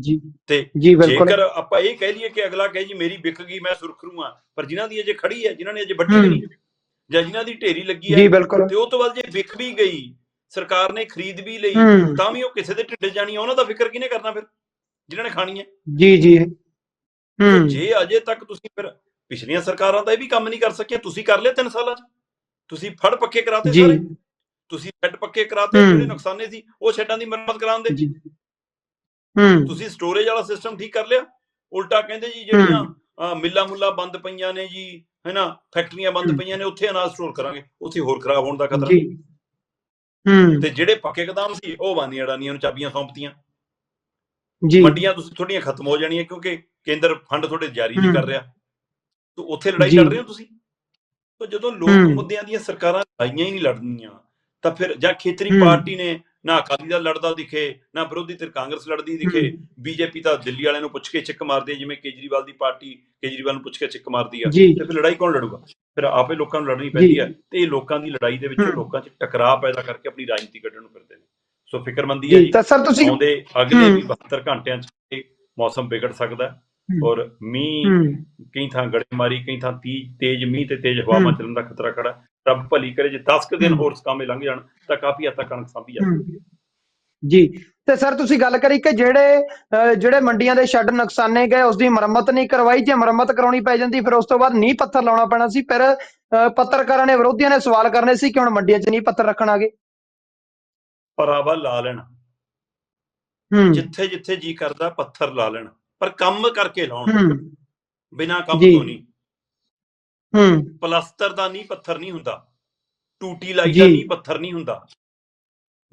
Speaker 1: ਜੀ।
Speaker 2: ਤੇ
Speaker 1: ਜੀ ਬਿਲਕੁਲ।
Speaker 2: ਜੇਕਰ ਆਪਾਂ ਇਹ ਕਹਿ ਲਈਏ ਕਿ ਅਗਲਾ ਕਹੇ ਜੀ ਮੇਰੀ ਵਿਕ ਗਈ ਮੈਂ ਸੁਰਖਰੂ ਆ ਪਰ ਜਿਨ੍ਹਾਂ ਦੀ ਅਜੇ ਖੜੀ ਹੈ ਜਿਨ੍ਹਾਂ ਨੇ ਅਜੇ ਵੱਢੀ। ਨਹੀਂ ਜਾਂ ਜਿਨ੍ਹਾਂ ਦੀ ਢੇਰੀ ਲੱਗੀ ਹੈ ਤੇ ਉਹ ਤੋਂ ਬਾਅਦ ਜੇ ਵਿਕ ਵੀ ਗਈ ਸਰਕਾਰ ਨੇ ਖਰੀਦ ਵੀ ਲਈ ਤਾਂ ਵੀ ਉਹ ਕਿਸੇ ਦੇ ਢਿੱਡ ਜਾਣੀ ਉਹਨਾਂ ਦਾ ਫਿਕਰ ਕਿਹਨੇ ਕਰਨਾ ਫਿਰ? ਜਿਨ੍ਹਾਂ ਨੇ ਖਾਣੀ ਹੈ।
Speaker 1: ਜੀ ਜੀ। ਹੂੰ।
Speaker 2: ਜੇ ਅਜੇ ਤੱਕ ਤੁਸੀਂ ਫਿਰ ਪਿਛਲੀਆਂ ਸਰਕਾਰਾਂ ਤਾਂ ਇਹ ਵੀ ਕੰਮ ਨਹੀਂ ਕਰ ਸਕੀਆਂ ਤੁਸੀਂ ਕਰ ਲਿਆ 3 ਸਾਲਾਂ 'ਚ? ਤੁਸੀਂ ਫੜ ਪੱਕੇ ਕਰਾਤੇ ਸਾਰੇ? ਤੁਸੀਂ ਸ਼ੈੱਡ ਪੱਕੇ ਕਰਾਤੇ। ਜਿਹੜੇ ਨੁਕਸਾਨੇ ਸੀ ਉਹ ਸ਼ੈੱਡਾਂ ਦੀ ਮੁਰੰਮਤ ਕਰਾਉਂਦੇ
Speaker 1: ਜੀ। ਹੂੰ।
Speaker 2: ਤੁਸੀਂ ਸਟੋਰੇਜ ਵਾਲਾ ਸਿਸਟਮ ਠੀਕ ਕਰ ਲਿਆ? ਉਲਟਾ ਕਹਿੰਦੇ ਜੀ ਜਿਹੜੀਆਂ ਮਿੱਲਾਂ ਮੁੱਲਾਂ ਬੰਦ ਪਈਆਂ ਨੇ ਜੀ ਹੈਨਾ? ਫੈਕਟਰੀਆਂ ਬੰਦ। ਪਈਆਂ ਨੇ ਉੱਥੇ ਅਨਾਜ ਸਟੋਰ ਕਰਾਂਗੇ। ਉੱਥੇ ਹੋਰ ਖਰਾਬ ਹੋਣ ਦਾ ਖਤਰਾ।
Speaker 1: ਜੀ। ਹੂੰ।
Speaker 2: ਤੇ ਜਿਹੜੇ ਪੱਕੇ ਕਦਮ ਸੀ ਉਹ ਬਾਨੀ ਅਡਾਨੀਆਂ ਨੂੰ ਚਾਬੀਆਂ ਸੌਂਪਤੀਆਂ।
Speaker 1: ਜੀ।
Speaker 2: ਮੰਡੀਆਂ ਤੁਸੀਂ ਥੋੜੀਆਂ ਖਤਮ ਹੋ ਜਾਣੀਆਂ ਕਿਉਂਕਿ ਕੇਂਦਰ ਫੰਡ ਤੁਹਾਡੇ ਜਾਰੀ ਨਹੀਂ। ਕਰ ਰਿਹਾ। ਤਾਂ ਉੱਥੇ ਲੜਾਈ। ਲੜ ਰਹੇ ਹੋ ਤੁਸੀਂ? ਤਾਂ ਜਦੋਂ ਲੋਕ। ਮੁੱਦਿਆਂ ਦੀਆਂ ਸਰਕਾਰਾਂ ਲੜਾਈਆਂ ਹੀ ਨਹੀਂ ਲੜਨੀਆਂ ਤਾਂ ਫਿਰ ਜਾਂ ਖੇਤਰੀ। ਪਾਰਟੀ ਨੇ ਨਾ ਅਕਾਲੀ ਦਲ ਲੜਦਾ ਦਿਖੇ ਨਾ ਵਿਰੋਧੀ ਧਿਰ ਕਾਂਗਰਸ ਲੜਦੀ ਦਿਖੇ। ਬੀਜੇਪੀ ਤਾਂ ਦਿੱਲੀ ਵਾਲਿਆਂ ਨੂੰ ਪੁੱਛ ਕੇ ਚਿੱਕ ਮਾਰਦੀ ਹੈ ਜਿਵੇਂ ਕੇਜਰੀਵਾਲ ਦੀ ਪਾਰਟੀ ਕੇਜਰੀਵਾਲ ਨੂੰ ਪੁੱਛ ਕੇ ਚਿੱਕ ਮਾਰਦੀ ਆ ਤੇ ਫਿਰ ਲੜਾਈ ਕੌਣ ਲੜੂਗਾ ਫਿਰ ਆਪੇ ਲੋਕਾਂ ਨੂੰ ਲੜਨੀ ਪੈਂਦੀ ਹੈ ਤੇ ਇਹ ਲੋਕਾਂ ਦੀ ਲੜਾਈ ਦੇ ਵਿੱਚੋਂ। ਲੋਕਾਂ 'ਚ ਟਕਰਾਅ ਪੈਦਾ ਕਰਕੇ ਆਪਣੀ ਰਾਜਨੀਤੀ ਕੱਢਣ ਨੂੰ ਫਿਰਦੇ ਨੇ ਸੋ ਫਿਕਰਮੰਦੀ ਹੈ
Speaker 1: ਜੀ ਤਾਂ ਸਰ ਤੁਸੀਂ
Speaker 2: ਆਉਂਦੇ ਅਗਲੇ
Speaker 1: ਹੂੰ।
Speaker 2: ਵੀ 72 ਘੰਟਿਆਂ 'ਚ ਮੌਸਮ ਵਿਗੜ ਸਕਦਾ ਹੈ। ਔਰ ਮੀਂਹ ਕਈ ਥਾਂ ਗੜੇਮਾਰੀ ਕਈ ਥਾਂ ਤੇਜ਼ ਮੀਂਹ ਤੇ ਤੇਜ਼ ਹਵਾਵਾਂ। ਚੱਲਣ ਦਾ ਖਤਰਾ ਖੜਾ। ਰੱਬ ਭਲੀ ਕਰੇ ਜੇ 10 ਕੁ ਦਿਨ। ਹੋਰ ਸਕਾਮੇ ਲੰਘ ਜਾਣ ਤਾਂ ਕਾਫੀ ਹੱਦ ਤੱਕ ਕਣਕ ਸਾਂਭੀ ਜਾ ਸਕਦੀ ਹੈ।
Speaker 1: ਹੂੰ। ਜੀ ਤੇ ਸਰ ਤੁਸੀਂ ਗੱਲ ਕਰੀ ਕਿ ਜਿਹੜੇ ਜਿਹੜੇ ਮੰਡੀਆਂ ਦੇ ਸ਼ੈੱਡ ਨੁਕਸਾਨੇ ਗਏ ਉਸ ਦੀ ਮੁਰੰਮਤ ਨਹੀਂ ਕਰਵਾਈ ਜੇ ਮੁਰੰਮਤ ਕਰਾਉਣੀ ਪੈ ਜਾਂਦੀ ਫਿਰ ਉਸ ਤੋਂ ਬਾਅਦ ਨੀਂਹ ਪੱਥਰ ਲਾਉਣਾ ਪੈਣਾ ਸੀ ਅਹ, ਪੱਤਰਕਾਰਾਂ ਨੇ ਵਿਰੋਧੀਆਂ ਨੇ ਸਵਾਲ ਕਰਨੇ ਸੀ ਕਿ ਹੁਣ ਮੰਡੀਆਂ 'ਚ ਨੀਂਹ ਪੱਥਰ ਰੱਖਣ ਆਗੇ
Speaker 2: ਪਰਾਵਾ ਲਾ ਲੈਣ।
Speaker 1: ਹੂੰ।
Speaker 2: ਜਿੱਥੇ ਜਿੱਥੇ ਜੀ ਕਰਦਾ ਪੱਥਰ ਲਾ ਲੈਣ। ਪਰ ਕੰਮ ਕਰਕੇ ਲਾਉਣ। ਬਿਨਾਂ ਕੰਮ। ਤੋਂ ਨਹੀਂ।
Speaker 1: ਹੂੰ।
Speaker 2: ਪਲਸਤਰ ਦਾ ਨਹੀਂ ਪੱਥਰ ਨਹੀਂ ਹੁੰਦਾ। ਟੂਟੀ ਲਾਈ ਦਾ
Speaker 1: ਜੀ।
Speaker 2: ਨਹੀਂ ਪੱਥਰ ਨਹੀਂ ਹੁੰਦਾ।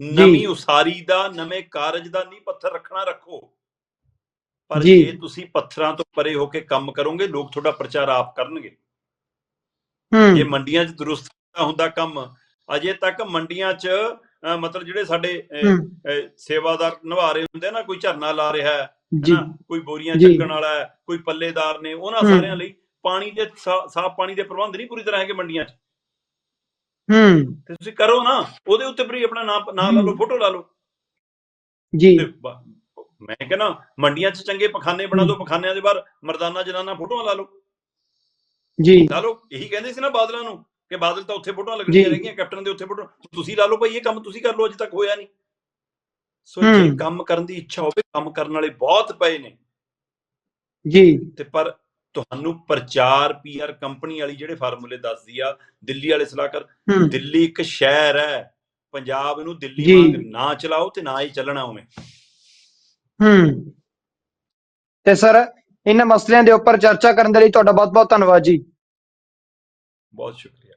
Speaker 2: ਨਵੀਂ ਉਸਾਰੀ ਦਾ ਨਵੇਂ ਕਾਰਜ ਦਾ ਨਹੀਂ ਪੱਥਰ ਰੱਖਣਾ ਰੱਖੋ। ਪਰ
Speaker 1: ਜੀ।
Speaker 2: ਜੇ ਤੁਸੀਂ ਪੱਥਰਾਂ ਤੋਂ ਪਰੇ ਹੋ ਕੇ ਕੰਮ ਕਰੋਗੇ ਲੋਕ ਤੁਹਾਡਾ ਪ੍ਰਚਾਰ ਆਪ ਕਰਨਗੇ। ਜੇ
Speaker 1: ਹੂੰ
Speaker 2: ਮੰਡੀਆਂ 'ਚ ਦਰੁਸਤ ਹੁੰਦਾ ਕੰਮ ਅਜੇ ਤੱਕ ਮੰਡੀਆਂ 'ਚ ਅਹ, ਮਤਲਬ ਜਿਹੜੇ ਸਾਡੇ ਅਹ,
Speaker 1: ਹੂੰ।
Speaker 2: ਅਹ, ਸੇਵਾਦਾਰ ਨਿਭਾ ਰਹੇ ਹੁੰਦੇ ਆ ਨਾ ਕੋਈ ਝਰਨਾ ਲਾ ਰਿਹਾ ਹੈ
Speaker 1: ਜੀ।
Speaker 2: ਹਨਾ? ਕੋਈ ਬੋਰੀਆਂ
Speaker 1: ਜੀ।
Speaker 2: ਚੱਕਣ ਵਾਲਾ ਹੈ ਕੋਈ ਪੱਲੇਦਾਰ ਨੇ ਉਹਨਾਂ
Speaker 1: ਹੂੰ।
Speaker 2: ਸਾਰਿਆਂ ਲਈ ਪਾਣੀ ਦੇ ਸਾਫ਼ ਪਾਣੀ ਦੇ ਪ੍ਰਬੰਧ ਨਹੀਂ ਪੂਰੀ ਤਰ੍ਹਾਂ ਹੈਗੇ ਮੰਡੀਆਂ 'ਚ।
Speaker 1: ਹੂੰ।
Speaker 2: ਤੇ ਤੁਸੀਂ ਕਰੋ ਨਾ ਉਹਦੇ ਉੱਤੇ ਵੀ ਆਪਣਾ ਨਾਮ ਨਾਂ ਲਾ ਲਓ। ਫੋਟੋ ਲਾ ਲਓ।
Speaker 1: ਜੀ।
Speaker 2: ਮੈਂ ਕਹਿੰਦਾ ਮੰਡੀਆਂ 'ਚ ਚੰਗੇ ਪਖਾਨੇ ਬਣਾ ਦਿਓ ਪਖਾਨਿਆਂ ਦੇ ਬਾਹਰ ਮਰਦਾਨਾ ਜਨਾਨਾ ਫੋਟੋਆਂ ਲਾ ਲਓ।
Speaker 1: ਜੀ।
Speaker 2: ਲਾ ਲਓ ਇਹੀ ਕਹਿੰਦੇ ਸੀ ਨਾ ਬਾਦਲਾਂ ਨੂੰ ਕਿ ਬਾਦਲ ਤਾਂ ਉੱਥੇ ਫੋਟੋਆਂ ਲੱਗਣੀਆਂ
Speaker 1: ਜੀ।
Speaker 2: ਰਹਿ ਗਈਆਂ ਕੈਪਟਨ ਦੇ ਉੱਥੇ ਫੋਟੋ ਤੁਸੀਂ ਲਾ ਲਓ ਭਾਈ ਇਹ ਕੰਮ ਤੁਸੀਂ ਕਰ ਲਓ ਅਜੇ ਤੱਕ ਹੋਇਆ ਨਹੀਂ। ਸੋ। ਜੇ ਕੰਮ ਕਰਨ ਦੀ ਇੱਛਾ ਹੋਵੇ ਕੰਮ ਕਰਨ ਵਾਲੇ ਬਹੁਤ ਪਏ ਨੇ।
Speaker 1: ਜੀ।
Speaker 2: ਤੇ ਪਰ ਤੁਹਾਨੂੰ ਪ੍ਰਚਾਰ ਪੀਆਰ ਕੰਪਨੀ ਵਾਲੀ ਜਿਹੜੇ ਫਾਰਮੂਲੇ ਦੱਸਦੀ ਆ ਦਿੱਲੀ ਵਾਲੇ ਸਲਾਹਕਾਰ ਦਿੱਲੀ ਇੱਕ ਸ਼ਹਿਰ ਹੈ। ਪੰਜਾਬ ਨੂੰ ਦਿੱਲੀ। ਵਾਂਗ ਨਾ ਚਲਾਓ ਤੇ ਨਾ ਹੀ ਚੱਲਣਾ ਉਵੇਂ।
Speaker 1: ਹੂੰ। ਤੇ ਸਰ ਇਹਨਾਂ ਮਸਲਿਆਂ ਦੇ ਉੱਪਰ ਚਰਚਾ ਕਰਨ ਦੇ ਲਈ ਤੁਹਾਡਾ ਬਹੁਤ ਬਹੁਤ ਧੰਨਵਾਦ ਜੀ।
Speaker 2: ਬਹੁਤ ਸ਼ੁਕਰੀਆ।